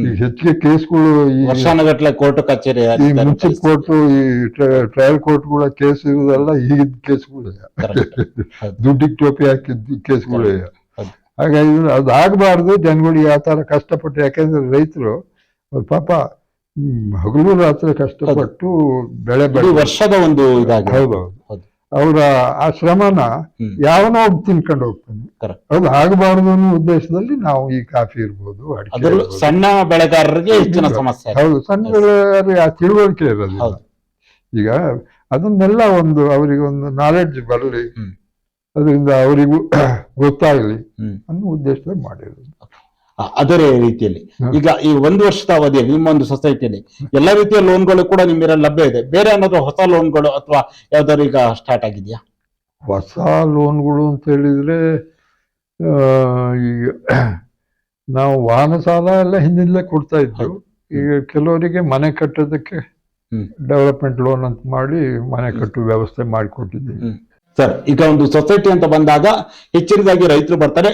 ಈಗ ಹೆಚ್ಚಿಗೆ ಕೇಸ್ಗಳು ಈ ವರ್ಷಾನುಗಟ್ಲೆ ಕೋರ್ಟ್ ಕಚೇರಿ ಈ ಮುಂಚೆ ಕೋರ್ಟ್ ಈ ಟ್ರಯಲ್ ಕೋರ್ಟ್ಗಳ ಕೇಸ್ ಇರೋದಲ್ಲ ಈಗಿದ್ದ ಕೇಸ್ಗಳು. ದುಡ್ಡಿಗೆ ಟೋಪಿ ಹಾಕಿದ್ದ ಕೇಸ್ಗಳು. ಹೌದು. ಅದು ಆಗಬಾರ್ದು. ಜನಗಳು ಯಾವ ಥರ ಕಷ್ಟಪಟ್ಟು ಯಾಕೆಂದ್ರೆ ರೈತರು ಅವ್ರ ಪಾಪ ಹಗಲು ರಾತ್ರಿ ಕಷ್ಟಪಟ್ಟು ಬೆಳೆ ಬೆಳೆ ವರ್ಷದ ಒಂದು ಇದಾಗಿದೆ ಹೌದೌದು ಹೌದು. ಅವರ ಆ ಶ್ರಮನ. ಯಾವನೋ ಒಬ್ಬ ತಿನ್ಕೊಂಡು ಹೋಗ್ತಾನೆ. ಅದು ಆಗಬಾರ್ದು ಅನ್ನೋ ಉದ್ದೇಶದಲ್ಲಿ ನಾವು ಈ ಕಾಫಿ ಇರ್ಬೋದು ಸಣ್ಣ ಬೆಳೆಗಾರರಿಗೆ ಹೆಚ್ಚಿನ ಸಮಸ್ಯೆ. ಹೌದು. ಸಣ್ಣ ಬೆಳೆಗಾರರಿಗೆ ಆ ತಿಳುವಳಿಕೆ ಇರೋದಿಲ್ಲ. ಈಗ ಅದನ್ನೆಲ್ಲ ಒಂದು ಅವರಿಗೆ ಒಂದು ನಾಲೆಡ್ಜ್ ಬರಲಿ. ಅದರಿಂದ ಅವರಿಗೂ ಗೊತ್ತಾಗಲಿ ಅನ್ನೋ ಉದ್ದೇಶದಲ್ಲಿ ಮಾಡಿರೋದು. ಅದರೇ ಅದೇ ರೀತಿಯಲ್ಲಿ. ಈಗ ಈ ಒಂದು ವರ್ಷದ ಅವಧಿಯಲ್ಲಿ ನಿಮ್ಮ ಒಂದು ಸೊಸೈಟಿಯಲ್ಲಿ ಎಲ್ಲ ರೀತಿಯ ಲೋನ್ಗಳು ಕೂಡ ನಿಮ್ಮಿರಲ್ಲಿ ಲಭ್ಯ ಇದೆ. ಬೇರೆ ಏನಾದ್ರು ಹೊಸ ಲೋನ್ಗಳು ಅಥವಾ ಯಾವ್ದಾದ್ರು ಈಗ ಸ್ಟಾರ್ಟ್ ಆಗಿದೆಯಾ? ಹೊಸ ಲೋನ್ಗಳು ಅಂತ ಹೇಳಿದ್ರೆ ಈಗ ನಾವು ವಾಹನ ಸಾಲ ಎಲ್ಲ ಹಿಂದಿಂದಲೇ ಕೊಡ್ತಾ ಇದ್ದೆವು ಈಗ ಕೆಲವರಿಗೆ ಮನೆ ಕಟ್ಟೋದಕ್ಕೆ ಡೆವಲಪ್ಮೆಂಟ್ ಲೋನ್ ಅಂತ ಮಾಡಿ ಮನೆ ಕಟ್ಟುವ ವ್ಯವಸ್ಥೆ ಮಾಡಿಕೊಟ್ಟಿದ್ದೀವಿ. ಸರ್ ಈಗ ಒಂದು ಸೊಸೈಟಿ ಅಂತ ಬಂದಾಗ ಹೆಚ್ಚಿನದಾಗಿ ರೈತರು ಬರ್ತಾರೆ.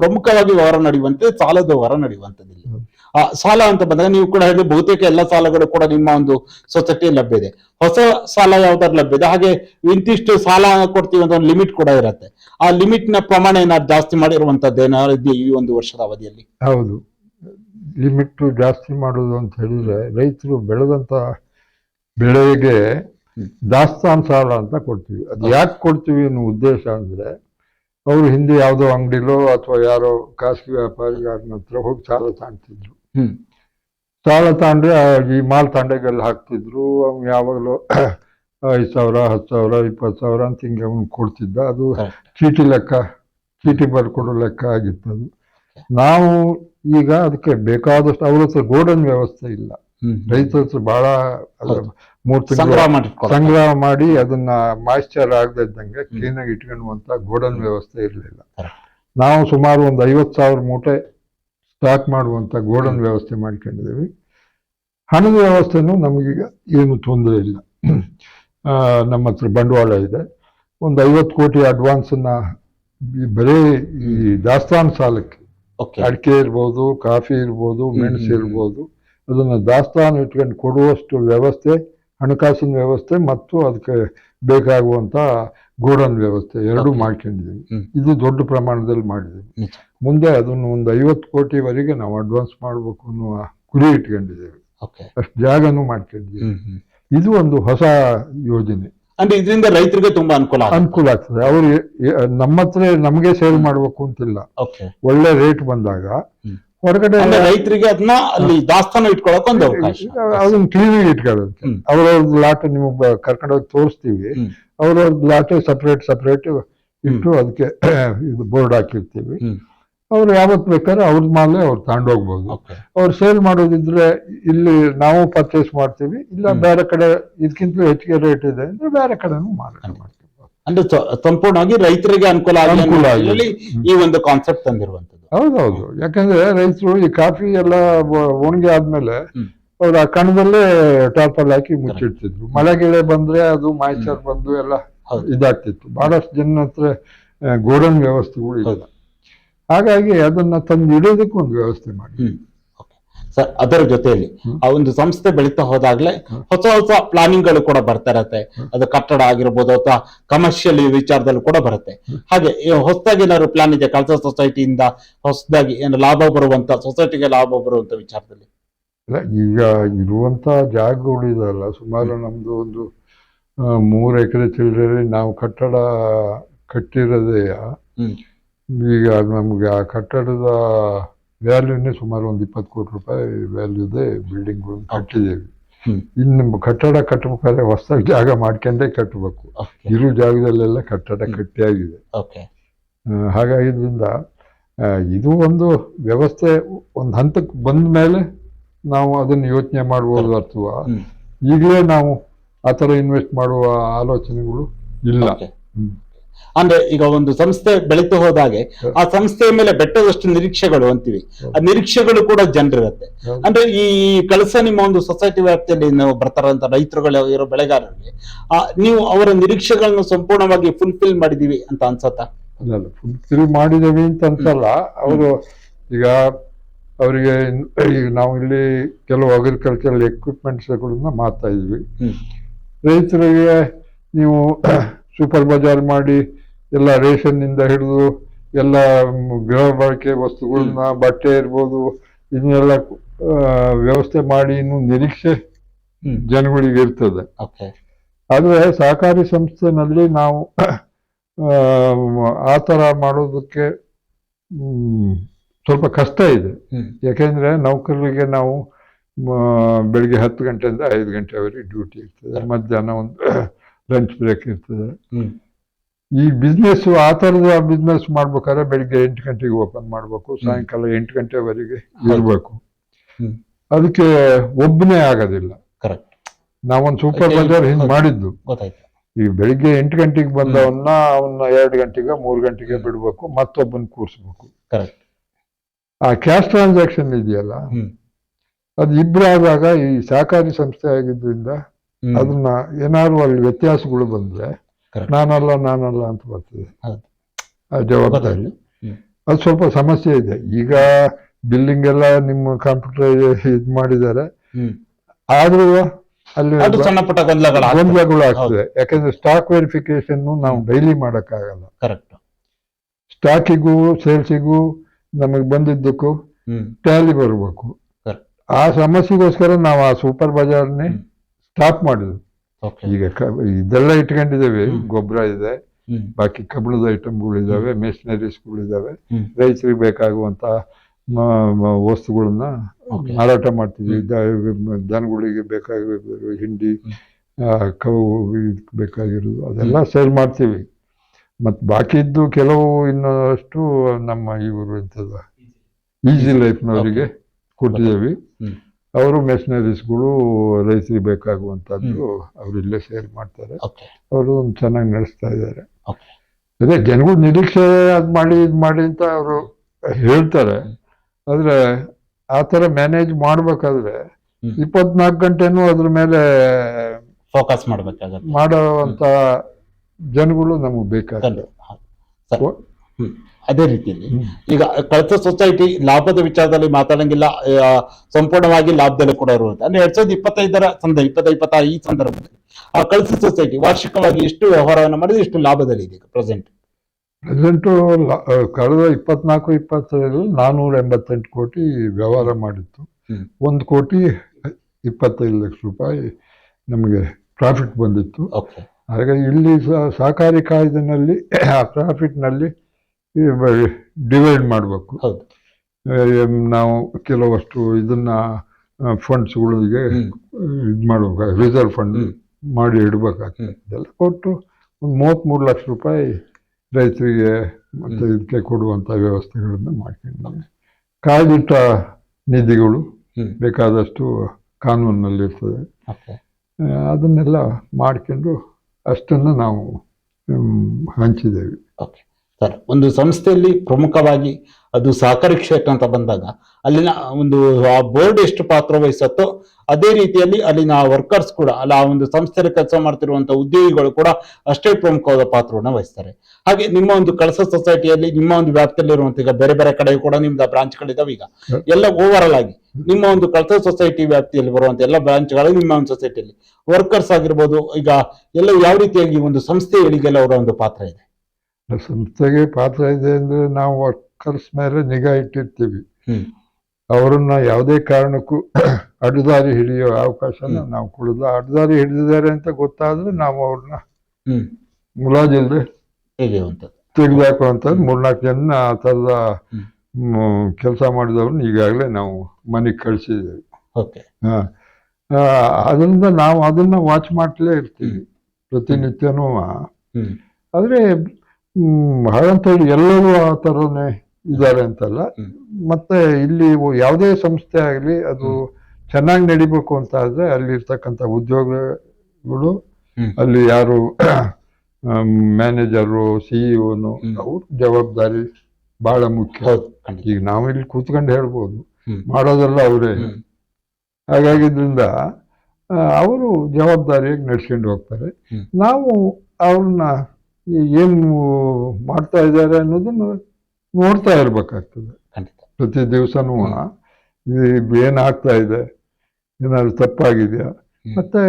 ಪ್ರಮುಖವಾಗಿ ವ್ಯವಹಾರ ನಡೆಯುವಂತೆ, ಸಾಲದ ವ್ಯವಹಾರ ನಡೆಯುವಂಥದ್ದು ಇಲ್ಲಿ. ಆ, ಸಾಲ ಅಂತ ಬಂದಾಗ ನೀವು ಕೂಡ ಹೇಳಿ ಬಹುತೇಕ ಎಲ್ಲ ಸಾಲಗಳು ಕೂಡ ನಿಮ್ಮ ಒಂದು ಸೊಸೈಟಿ ಲಭ್ಯ ಇದೆ. ಹೊಸ ಸಾಲ ಯಾವ್ದಾದ್ರು ಲಭ್ಯ ಇದೆ? ಹಾಗೆ ಇಂತಿಷ್ಟು ಸಾಲ ಕೊಡ್ತೀವಿ ಅಂತ ಒಂದು ಲಿಮಿಟ್ ಕೂಡ ಇರುತ್ತೆ. ಆ ಲಿಮಿಟ್ನ ಪ್ರಮಾಣ ಏನಾದ್ರು ಜಾಸ್ತಿ ಮಾಡಿರುವಂತದ್ದು ಏನಾದ್ರು ಇದೆಯಾ ಈ ಒಂದು ವರ್ಷದ ಅವಧಿಯಲ್ಲಿ? ಹೌದು. ಲಿಮಿಟ್ ಜಾಸ್ತಿ ಮಾಡೋದು ಅಂತ ಹೇಳಿದ್ರೆ ರೈತರು ಬೆಳೆದಂತ ಬೆಳೆಗೆ. ದಾಸ್ತಾನ್ ಸಾಲ ಅಂತ ಕೊಡ್ತೀವಿ. ಅದು ಯಾಕೆ ಕೊಡ್ತೀವಿ ಅನ್ನೋ ಉದ್ದೇಶ ಅಂದ್ರೆ ಅವರು ಹಿಂದೆ ಯಾವುದೋ ಅಂಗಡಿಲೋ ಅಥವಾ ಯಾರೋ ಖಾಸಗಿ ವ್ಯಾಪಾರಿಗಾರನ ಹತ್ರ ಹೋಗಿ ಸಾಲ ತಾಣ್ತಿದ್ರು. ಹ್ಮ್. ಸಾಲ ತಾಂಡ್ರೆ ಈ ಮಾಲ್ ತಾಂಡೆಗೆಲ್ಲ ಹಾಕ್ತಿದ್ರು. ಅವ್ನು ಯಾವಾಗಲೂ ಐದು ಸಾವಿರ ಹತ್ತು ಸಾವಿರ ಇಪ್ಪತ್ತು ಸಾವಿರ ಅಂತ ಹಿಂಗೆ ಅವನು ಕೊಡ್ತಿದ್ದ. ಅದು. ಚೀಟಿ ಲೆಕ್ಕ ಚೀಟಿ ಬರ್ಕೊಡೋ ಲೆಕ್ಕ ಆಗಿತ್ತು ಅದು ನಾವು ಈಗ ಅದಕ್ಕೆ ಬೇಕಾದಷ್ಟು ಅವ್ರ ಹತ್ರ ಗೋಡನ್ ವ್ಯವಸ್ಥೆ ಇಲ್ಲ. ರೈತರ ಹತ್ರ ಬಹಳ ಮೂರ್ ತಿಂಗಳು ಸಂಗ್ರಹ ಮಾಡಿ ಅದನ್ನ ಮಾಯಿಶ್ಚರ್ ಆಗದೆ ಇದ್ದಂಗೆ ಕ್ಲೀನ್ ಆಗಿ ಇಟ್ಕೊಳ್ಳುವಂತ ಗೋಡನ್ ವ್ಯವಸ್ಥೆ ಇರಲಿಲ್ಲ. ನಾವು ಸುಮಾರು ಒಂದು ಐವತ್ತು ಸಾವಿರ ಮೂಟೆ ಸ್ಟಾಕ್ ಮಾಡುವಂತ ಗೋಡನ್ ವ್ಯವಸ್ಥೆ ಮಾಡ್ಕೊಂಡಿದ್ದೀವಿ. ಹಣದ ವ್ಯವಸ್ಥೆನೂ ನಮಗೀಗ ಏನು ತೊಂದರೆ ಇಲ್ಲ. ನಮ್ಮ ಹತ್ರ ಬಂಡವಾಳ ಇದೆ. ಒಂದು ಐವತ್ತು ಕೋಟಿ ಅಡ್ವಾನ್ಸನ್ನ ಬರೀ ಈ ದಾಸ್ತಾನು ಸಾಲಕ್ಕೆ ಅಡಿಕೆ ಇರ್ಬೋದು ಕಾಫಿ ಇರ್ಬೋದು ಮೆಣಸು ಇರ್ಬೋದು ಅದನ್ನ ದಾಸ್ತಾನು ಇಟ್ಕೊಂಡು ಕೊಡುವಷ್ಟು ವ್ಯವಸ್ಥೆ ಹಣಕಾಸಿನ ವ್ಯವಸ್ಥೆ ಮತ್ತು ಅದಕ್ಕೆ ಬೇಕಾಗುವಂಥ ಗೋಡನ್ ವ್ಯವಸ್ಥೆ ಎರಡೂ. ಮಾಡ್ಕೊಂಡಿದ್ದೀವಿ. ಇದು ದೊಡ್ಡ ಪ್ರಮಾಣದಲ್ಲಿ ಮಾಡಿದ್ದೀವಿ. ಮುಂದೆ ಅದನ್ನು ಒಂದು ಐವತ್ತು ಕೋಟಿವರೆಗೆ ನಾವು ಅಡ್ವಾನ್ಸ್ ಮಾಡಬೇಕು ಅನ್ನುವ ಗುರಿ ಇಟ್ಕೊಂಡಿದ್ದೇವೆ. ಅಷ್ಟು ಜಾಗನೂ ಮಾಡ್ಕೊಂಡಿದ್ದೀವಿ. ಇದು ಒಂದು ಹೊಸ ಯೋಜನೆ. ಅಂದ್ರೆ ಇದರಿಂದ ರೈತರಿಗೆ ತುಂಬಾ ಅನುಕೂಲ ಅನುಕೂಲ ಆಗ್ತದೆ. ಅವರು ನಮ್ಮ ಹತ್ರ ನಮಗೆ ಸೇಲ್ ಮಾಡಬೇಕು ಅಂತಿಲ್ಲ. ಒಳ್ಳೆ ರೇಟ್ ಬಂದಾಗ. ಹೊರಗಡೆ ರೈತರಿಗೆ ಅದನ್ನ ಅಲ್ಲಿ ದಾಸ್ತಾನು ಇಟ್ಕೊಳಕ್ ಒಂದು ಅವಕಾಶ. ಅದನ್ನ ಕ್ಲೀನ್ ಇಟ್ಕೊಳ್ಳೋದು. ಅವ್ರ ಅವ್ರವ್ರ ಲಾಟ್ ನಿಮಗೆ ಕರ್ಕೊಂಡೋಗಿ ತೋರಿಸ್ತೀವಿ. ಅವ್ರ ಅವ್ರವ್ರ ಲಾಟ್ ಸಪ್ರೇಟ್ ಸಪ್ರೇಟ್ ಇಟ್ಟು ಅದಕ್ಕೆ ಇದು ಬೋರ್ಡ್ ಹಾಕಿರ್ತೀವಿ. ಅವ್ರು ಯಾವತ್ತು ಬೇಕಾದ್ರೆ ಅವ್ರ ಮಾಲೆ ಅವ್ರು ತಗೊಂಡೋಗ್ಬೋದು ಅವ್ರು ಸೇಲ್ ಮಾಡೋದಿದ್ರೆ ಇಲ್ಲಿ ನಾವು ಪರ್ಚೇಸ್ ಮಾಡ್ತೀವಿ ಇಲ್ಲ. ಬೇರೆ ಕಡೆ ಇದಕ್ಕಿಂತಲೂ ಹೆಚ್ಚಿಗೆ ರೇಟ್ ಇದೆ ಅಂದ್ರೆ ಬೇರೆ ಕಡೆನೂ ಮಾರಾಟ. ಮಾಡ್ತೀವಿ. ಅಂದ್ರೆ ಸಂಪೂರ್ಣವಾಗಿ ರೈತರಿಗೆ ಅನುಕೂಲ ಆಗಲಿ. ಈ ಒಂದು ಕಾನ್ಸೆಪ್ಟ್ ತಂದಿರುವಂತದ್ದು ಹೌದೌದು. ಯಾಕಂದ್ರೆ ರೈತರು ಈ ಕಾಫಿ ಎಲ್ಲ ಒಣಗಿ ಆದ್ಮೇಲೆ. ಅವ್ರು ಆ ಕಣದಲ್ಲೇ ಟಾರ್ಪಲ್ ಹಾಕಿ ಮುಚ್ಚಿಡ್ತಿದ್ರು. ಮಳೆ ಗಿಳೆ ಬಂದ್ರೆ ಅದು ಮಾಯ್ಚರ್ ಬಂದು ಎಲ್ಲ. ಇದಾಗ್ತಿತ್ತು. ಬಹಳಷ್ಟು ಜನ ಹತ್ರ ಗೋಡನ್ ವ್ಯವಸ್ಥೆಗಳು ಇಲ್ಲ ಹಾಗಾಗಿ ಅದನ್ನ ತಂದು ಇಡೋದಕ್ಕೆ ಒಂದು ವ್ಯವಸ್ಥೆ ಮಾಡಿ. ಅದರ ಜೊತೆಯಲ್ಲಿ ಆ ಒಂದು ಸಂಸ್ಥೆ ಬೆಳೀತಾ ಹೋದಾಗ್ಲೇ. ಹೊಸ ಹೊಸ ಪ್ಲಾನಿಂಗ್ಗಳು ಕೂಡ ಬರ್ತಾ ಇರತ್ತೆ. ಅದು ಕಟ್ಟಡ ಆಗಿರ್ಬೋದು ಅಥವಾ ಕಮರ್ಷಿಯಲ್ ವಿಚಾರದಲ್ಲೂ ಕೂಡ ಬರುತ್ತೆ. ಹಾಗೆ ಹೊಸದಾಗಿ ಏನಾದ್ರು ಪ್ಲಾನ್ ಇದೆ ಕಳಸ ಸೊಸೈಟಿಯಿಂದ ಹೊಸದಾಗಿ ಏನು ಲಾಭ ಬರುವಂತ ಸೊಸೈಟಿಗೆ ಲಾಭ ಬರುವಂತ ವಿಚಾರದಲ್ಲಿ? ಇಲ್ಲ, ಈಗ ಇರುವಂತ ಜಾಗಗಳು ಇದಲ್ಲ. ಸುಮಾರು ನಮ್ದು ಒಂದು ಮೂರು ಎಕರೆ ಚಿಲ್ಲರೆ ನಾವು ಕಟ್ಟಡ ಕಟ್ಟಿರೋದೇ. ಈಗ ನಮ್ಗೆ ಆ ಕಟ್ಟಡದ ವ್ಯಾಲ್ಯೂನೇ ಸುಮಾರು ಒಂದು ಇಪ್ಪತ್ತು ಕೋಟಿ ರೂಪಾಯಿ ವ್ಯಾಲ್ಯೂ ಇದೆ ಬಿಲ್ಡಿಂಗ್ ಕಟ್ಟಿದ್ದೇವೆ. ಇನ್ನು ಕಟ್ಟಡ ಕಟ್ಟಬೇಕಾದ್ರೆ ಹೊಸದಾಗಿ ಜಾಗ ಮಾಡ್ಕೊಂಡೇ ಕಟ್ಟಬೇಕು. ಇರೋ ಜಾಗದಲ್ಲೆಲ್ಲ ಕಟ್ಟಡ ಕಟ್ಟಿ ಕಟ್ಟಿಯಾಗಿದೆ ಓಕೆ ಆ, ಹಾಗಾಗಿದ್ರಿಂದ ಇದು ಒಂದು ವ್ಯವಸ್ಥೆ ಒಂದು ಹಂತಕ್ಕೆ ಬಂದ ಮೇಲೆ ನಾವು ಅದನ್ನು ಯೋಚನೆ ಮಾಡ್ಬೋದು ಅಥವಾ ಈಗಲೇ ನಾವು ಆ ಥರ ಇನ್ವೆಸ್ಟ್ ಮಾಡುವ ಆಲೋಚನೆಗಳು ಇಲ್ಲ. ಅಂದ್ರೆ ಈಗ ಒಂದು ಸಂಸ್ಥೆ ಬೆಳೀತಾ ಹೋದಾಗೆ ಆ ಸಂಸ್ಥೆಯ ಮೇಲೆ ಬೆಟ್ಟದಷ್ಟು ನಿರೀಕ್ಷೆಗಳು ಅಂತೀವಿ. ಆ ನಿರೀಕ್ಷೆಗಳು ಕೂಡ ಜನರಿರುತ್ತೆ. ಅಂದ್ರೆ ಈ ಕಳಸ ನಿಮ್ಮ ಒಂದು ಸೊಸೈಟಿ ವ್ಯಾಪ್ತಿಯಲ್ಲಿ ನಾವು ಬರ್ತಾರಂತ ರೈತರುಗಳು ಇರೋ ಬೆಳೆಗಾರರಿಗೆ ಆ ನೀವು ಅವರ ನಿರೀಕ್ಷೆಗಳನ್ನು ಸಂಪೂರ್ಣವಾಗಿ ಫುಲ್ಫಿಲ್ ಮಾಡಿದೀವಿ ಅಂತ ಅನ್ಸತ್ತಾ? ಫುಲ್ಫಿಲ್ ಮಾಡಿದೀವಿ ಅಂತ ಅನ್ಸಲ್ಲ. ಅವರು ಈಗ ಅವರಿಗೆ ಈಗ ನಾವು ಇಲ್ಲಿ ಕೆಲವು ಅಗ್ರಿಕಲ್ಚರಲ್ ಎಕ್ವಿಪ್ಮೆಂಟ್ಸ್ಗಳನ್ನ ಮಾಡ್ತಾ ಇದೀವಿ. ರೈತರಿಗೆ ನೀವು ಸೂಪರ್ ಬಜಾರ್ ಮಾಡಿ ಎಲ್ಲ ರೇಷನ್ ಇಂದ ಹಿಡಿದು ಎಲ್ಲ ಗೃಹ ಬಳಕೆ ವಸ್ತುಗಳನ್ನ ಬಟ್ಟೆ ಇರ್ಬೋದು ಇದನ್ನೆಲ್ಲ ವ್ಯವಸ್ಥೆ ಮಾಡಿ ಇನ್ನು ನಿರೀಕ್ಷೆ ಜನಗಳಿಗೆ ಇರ್ತದೆ. ಆದ್ರೆ ಸಹಕಾರಿ ಸಂಸ್ಥೆನಲ್ಲಿ ನಾವು ಆ, ಥರ ಮಾಡೋದಕ್ಕೆ ಸ್ವಲ್ಪ ಕಷ್ಟ ಇದೆ. ಯಾಕೆಂದ್ರೆ ನೌಕರರಿಗೆ ನಾವು ಬೆಳಿಗ್ಗೆ ಹತ್ತು ಗಂಟೆಯಿಂದ ಐದು ಗಂಟೆವರೆಗೆ ಡ್ಯೂಟಿ ಇರ್ತದೆ. ಮಧ್ಯಾಹ್ನ ಒಂದು ಲಂಚ್ ಬ್ರೇಕ್ ಇರ್ತದೆ. ಈ ಬಿಸ್ನೆಸ್ ಆ ಥರದ ಬಿಸ್ನೆಸ್ ಮಾಡ್ಬೇಕಾದ್ರೆ ಬೆಳಿಗ್ಗೆ ಎಂಟು ಗಂಟೆಗೆ ಓಪನ್ ಮಾಡಬೇಕು ಸಾಯಂಕಾಲ ಎಂಟು ಗಂಟೆವರೆಗೆ ಇರಬೇಕು. ಅದಕ್ಕೆ ಒಬ್ಬನೇ ಆಗೋದಿಲ್ಲ. ಕರೆಕ್ಟ್ ನಾವೊಂದು ಸೂಪರ್. ಬಜಾರ್ ಹಿಂಗ್. ಮಾಡಿದ್ದು. ಈ ಬೆಳಿಗ್ಗೆ ಎಂಟು ಗಂಟೆಗೆ ಬಂದವನ್ನ ಅವನ್ನ ಎರಡು ಗಂಟೆಗೆ ಮೂರು ಗಂಟೆಗೆ ಬಿಡ್ಬೇಕು ಮತ್ತೊಬ್ಬನ ಕೂರಿಸ್ಬೇಕು. ಕರೆಕ್ಟ್ ಆ ಕ್ಯಾಶ್ ಟ್ರಾನ್ಸಾಕ್ಷನ್ ಇದೆಯಲ್ಲ ಅದು ಇಬ್ಬರಾದಾಗ ಈ ಸಹಕಾರಿ ಸಂಸ್ಥೆ ಆಗಿದ್ರಿಂದ ಹ್ಮ್. ಅದನ್ನ ಏನಾದ್ರು ಅಲ್ಲಿ ವ್ಯತ್ಯಾಸಗಳು ಬಂದ್ರೆ. ನಾನಲ್ಲ ನಾನಲ್ಲ ಅಂತ ಬರ್ತದೆ. ಆ ಜವಾಬ್ದಾರಿ. ಅದು ಸ್ವಲ್ಪ ಸಮಸ್ಯೆ ಇದೆ. ಈಗ ಬಿಲ್ಲಿಂಗ್ ಎಲ್ಲ ನಿಮ್ಮ ಕಂಪ್ಯೂಟರ್ ಇದು ಮಾಡಿದ್ದಾರೆ. ಆದ್ರೂ ಅಲ್ಲಿ ಅದು ಸಣ್ಣ ಪುಟ್ಟ ಗೊಂದಲಗಳು ಆಗ್ತದೆ. ಯಾಕಂದ್ರೆ ಸ್ಟಾಕ್ ವೆರಿಫಿಕೇಶನ್ ನಾವು ಡೈಲಿ ಮಾಡಕ್ಕಾಗಲ್ಲ. ಕರೆಕ್ಟ್ ಸ್ಟಾಕಿಗೂ ಸೇಲ್ಸಿಗೂ ನಮಗೆ ಬಂದಿದ್ದಕ್ಕೂ ಟ್ಯಾಲಿ ಬರಬೇಕು. ಆ ಸಮಸ್ಯೆಗೋಸ್ಕರ ನಾವು ಆ ಸೂಪರ್ ಬಜಾರ್ನೇ. ಸ್ಟಾಪ್ ಮಾಡಿದ್ರು ಈಗ ಕ- ಇದೆಲ್ಲ ಇಟ್ಕೊಂಡಿದ್ದೇವೆ. ಗೊಬ್ಬರ ಇದೆ. ಹ್ಮ್. ಬಾಕಿ ಕಬ್ಬಿಣದ ಐಟಮ್ಗಳು ಇದಾವೆ ಮೆಷಿನರೀಸ್ಗಳು ಇದಾವೆ. ಹ್ಮ್. ರೈತರಿಗೆ ಬೇಕಾಗುವಂತ ಮ- ಮ- ವಸ್ತುಗಳನ್ನ Okay. ಮಾರಾಟ ಮಾಡ್ತಿದ್ವಿ. ದ- ದನಗಳಿಗೆ ಬೇಕಾಗಿರೋ ಹಿಂಡಿ. ಆ, ಕವು ಇದಕ್ ಬೇಕಾಗಿರೋದು ಅದೆಲ್ಲ ಸೇಲ್ ಮಾಡ್ತೀವಿ. ಮತ್ ಬಾಕಿದ್ದು ಕೆಲವು ಇನ್ನಷ್ಟು ನಮ್ಮ ಇವರು ಎಂತದ ಈಸಿ ಲೈಫ್ನವರಿಗೆ ಕೊಟ್ಟಿದ್ದೇವೆ. ಹ್ಮ್. ಅವರು ಮೆಷಿನರೀಸ್ಗಳು ರೈತರಿಗೆ ಬೇಕಾಗುವಂತದ್ದು ಅವ್ರು ಇಲ್ಲೇ ಸೇಲ್ ಮಾಡ್ತಾರೆ. ಅವರು ಚೆನ್ನಾಗಿ ನಡೆಸ್ತಾ ಇದ್ದಾರೆ. ಅದೇ ಜನಗಳು ನಿರೀಕ್ಷೆ ಅದ್ ಮಾಡಿ ಇದ್ ಮಾಡಿ ಅಂತ ಅವರು ಹೇಳ್ತಾರೆ. ಆದ್ರೆ ಆ ತರ ಮ್ಯಾನೇಜ್ ಮಾಡ್ಬೇಕಾದ್ರೆ. ಇಪ್ಪತ್ನಾಲ್ಕು ಗಂಟೆನೂ ಅದ್ರ ಮೇಲೆ ಫೋಕಸ್ ಮಾಡ್ಬೇಕಾದ್ರೆ ಮಾಡುವಂತ ಜನಗಳು ನಮಗೆ ಬೇಕಾಗ್ತದೆ. ಅದೇ ರೀತಿಯಲ್ಲಿ. ಈಗ ಕಳಸ ಸೊಸೈಟಿ ಲಾಭದ ವಿಚಾರದಲ್ಲಿ ಮಾತಾಡಂಗಿಲ್ಲ ಸಂಪೂರ್ಣವಾಗಿ ಲಾಭದಲ್ಲಿ ಕೂಡ ಇರುವಂತ. ಅಂದ್ರೆ ಎರಡ್ ಸಾವಿರದ ಇಪ್ಪತ್ತೈದರ ಸಂದರ್ಭ ಇಪ್ಪತ್ತ ಇಪ್ಪತ್ತ ಈ ಸಂದರ್ಭದಲ್ಲಿ ಆ ಕಳಸ ಸೊಸೈಟಿ ವಾರ್ಷಿಕವಾಗಿ ಎಷ್ಟು ವ್ಯವಹಾರವನ್ನು ಮಾಡಿದ್ರೆ ಎಷ್ಟು ಲಾಭದಲ್ಲಿ ಇದೆ ಪ್ರೆಸೆಂಟ್ ಪ್ರೆಸೆಂಟು ಕಳೆದ ಇಪ್ಪತ್ನಾಲ್ಕು ಇಪ್ಪತ್ತೈದು ನಾನೂರ ಎಂಬತ್ತೆಂಟು ಕೋಟಿ ವ್ಯವಹಾರ ಮಾಡಿತ್ತು. ಒಂದು ಕೋಟಿ ಇಪ್ಪತ್ತೈದು ಲಕ್ಷ ರೂಪಾಯಿ ನಮಗೆ ಪ್ರಾಫಿಟ್ ಬಂದಿತ್ತು. ಹಾಗಾಗಿ ಇಲ್ಲಿ ಸಹಕಾರಿ ಕಾಯ್ದೆನಲ್ಲಿ ಆ ಪ್ರಾಫಿಟ್ನಲ್ಲಿ ಡಿವೈಡ್ ಮಾಡಬೇಕು. ಹೌದು. ನಾವು ಕೆಲವಷ್ಟು ಇದನ್ನ ಫಂಡ್ಸ್ಗಳಿಗೆ. ಇದು ಮಾಡಬೇಕು ರಿಸರ್ವ್ ಫಂಡ್ ಮಾಡಿ ಇಡಬೇಕಾಗ್ತದೆ. ಇದೆಲ್ಲ ಕೊಟ್ಟು ಒಂದು ಮೂವತ್ತ್ಮೂರು ಲಕ್ಷ ರೂಪಾಯಿ ರೈತರಿಗೆ ಮತ್ತು ಇದಕ್ಕೆ ಕೊಡುವಂಥ ವ್ಯವಸ್ಥೆಗಳನ್ನು ಮಾಡ್ಕೊಂಡಿದ್ದೀವಿ. ಕಾಯ್ದಿಟ್ಟ ನಿಧಿಗಳು ಬೇಕಾದಷ್ಟು ಕಾನೂನಿನಲ್ಲಿರ್ತದೆ ಅದನ್ನೆಲ್ಲ ಮಾಡ್ಕೊಂಡು ಅಷ್ಟನ್ನು ನಾವು ಹಂಚಿದ್ದೇವೆ. ಓಕೆ. ಸರ್ ಒಂದು ಸಂಸ್ಥೆಯಲ್ಲಿ ಪ್ರಮುಖವಾಗಿ ಅದು ಸಹಕಾರಿ ಕ್ಷೇತ್ರ ಅಂತ ಬಂದಾಗ ಅಲ್ಲಿನ ಒಂದು ಆ ಬೋರ್ಡ್ ಎಷ್ಟು ಪಾತ್ರ ವಹಿಸುತ್ತೋ ಅದೇ ರೀತಿಯಲ್ಲಿ ಅಲ್ಲಿನ ವರ್ಕರ್ಸ್ ಕೂಡ ಅಲ್ಲ ಆ ಒಂದು ಸಂಸ್ಥೆಯಲ್ಲಿ ಕೆಲಸ ಮಾಡ್ತಿರುವಂತ ಉದ್ಯೋಗಿಗಳು ಕೂಡ ಅಷ್ಟೇ ಪ್ರಮುಖವಾದ ಪಾತ್ರವನ್ನು ವಹಿಸ್ತಾರೆ. ಹಾಗೆ ನಿಮ್ಮ ಒಂದು ಕಳಸ ಸೊಸೈಟಿಯಲ್ಲಿ ನಿಮ್ಮ ಒಂದು ವ್ಯಾಪ್ತಿಯಲ್ಲಿರುವಂತ ಈಗ ಬೇರೆ ಬೇರೆ ಕಡೆ ಕೂಡ ನಿಮ್ದು ಬ್ರಾಂಚ್ಗಳಿದಾವೆ ಈಗ. ಎಲ್ಲ ಓವರ್ ಆಗಿ ನಿಮ್ಮ ಒಂದು ಕಳಸ ಸೊಸೈಟಿ ವ್ಯಾಪ್ತಿಯಲ್ಲಿ ಬರುವಂತ ಎಲ್ಲ ಬ್ರಾಂಚ್ಗಳು ನಿಮ್ಮ ಒಂದು ಸೊಸೈಟಿಯಲ್ಲಿ ವರ್ಕರ್ಸ್ ಆಗಿರ್ಬೋದು ಈಗ ಎಲ್ಲ ಯಾವ ರೀತಿಯಾಗಿ ಒಂದು ಸಂಸ್ಥೆಗಳಿಗೆಲ್ಲ ಅವರ ಒಂದು ಪಾತ್ರ ಇದೆ? ಸಂಸ್ಥೆಗೆ ಪಾತ್ರ ಇದೆ ಅಂದ್ರೆ ನಾವು ವರ್ಕರ್ಸ್ ಮೇಲೆ ನಿಗಾ ಇಟ್ಟಿರ್ತೀವಿ. ಅವರನ್ನ ಯಾವುದೇ ಕಾರಣಕ್ಕೂ ಅಡ್ಡದಾರಿ ಹಿಡಿಯೋ ಅವಕಾಶನ. ನಾವು ಕೊಡೋದು ಅಡ್ಡದಾರಿ ಹಿಡಿದಿದ್ದಾರೆ ಅಂತ ಗೊತ್ತಾದ್ರೆ ನಾವು ಅವ್ರನ್ನ ಮುಲಾಜಿಲ್ದೆ ಅಂತ ತೆಗೆದಾಕುವಂಥದ್ದು. ಮೂರ್ನಾಲ್ಕು ಜನ ಆ ಥರದ. ಕೆಲಸ ಮಾಡಿದವ್ರನ್ನ ಈಗಾಗಲೇ ನಾವು ಮನೆಗೆ ಕಳಿಸಿದ್ದೇವೆ. ಓಕೆ. ಅದರಿಂದ ನಾವು ಅದನ್ನ ವಾಚ್ ಮಾಡ್ಲೇ ಇರ್ತೀವಿ. ಪ್ರತಿನಿತ್ಯನೂ. ಆದರೆ ಹಾಗಂತೇಳಿ ಎಲ್ಲರೂ ಆ ಥರನೇ ಇದ್ದಾರೆ ಅಂತಲ್ಲ. ಮತ್ತೆ ಇಲ್ಲಿ ಯಾವುದೇ ಸಂಸ್ಥೆ ಆಗಲಿ ಅದು ಚೆನ್ನಾಗಿ ನಡಿಬೇಕು ಅಂತ ಆದ್ರೆ ಅಲ್ಲಿರ್ತಕ್ಕಂಥ ಉದ್ಯೋಗಗಳು ಅಲ್ಲಿ ಯಾರು ಮ್ಯಾನೇಜರು ಸಿಇಒನು. ಅವ್ರ ಜವಾಬ್ದಾರಿ ಬಹಳ ಮುಖ್ಯ. ಈಗ ನಾವು ಇಲ್ಲಿ ಕೂತ್ಕೊಂಡು ಹೇಳ್ಬೋದು. ಮಾಡೋದೆಲ್ಲ ಅವರೇ. ಹಾಗಾಗಿದ್ರಿಂದ ಅವರು ಜವಾಬ್ದಾರಿಯಾಗಿ ನಡ್ಸ್ಕೊಂಡು ಹೋಗ್ತಾರೆ. ನಾವು ಅವ್ರನ್ನ ಏನು ಮಾಡ್ತಾ ಇದ್ದಾರೆ ಅನ್ನೋದನ್ನು ನೋಡ್ತಾ ಇರಬೇಕಾಗ್ತದೆ. ಪ್ರತಿ ದಿವಸನೂ ಏನಾಗ್ತಾ ಇದೆ ಏನಾದ್ರು ತಪ್ಪಾಗಿದೆಯಾ. ಮತ್ತೆ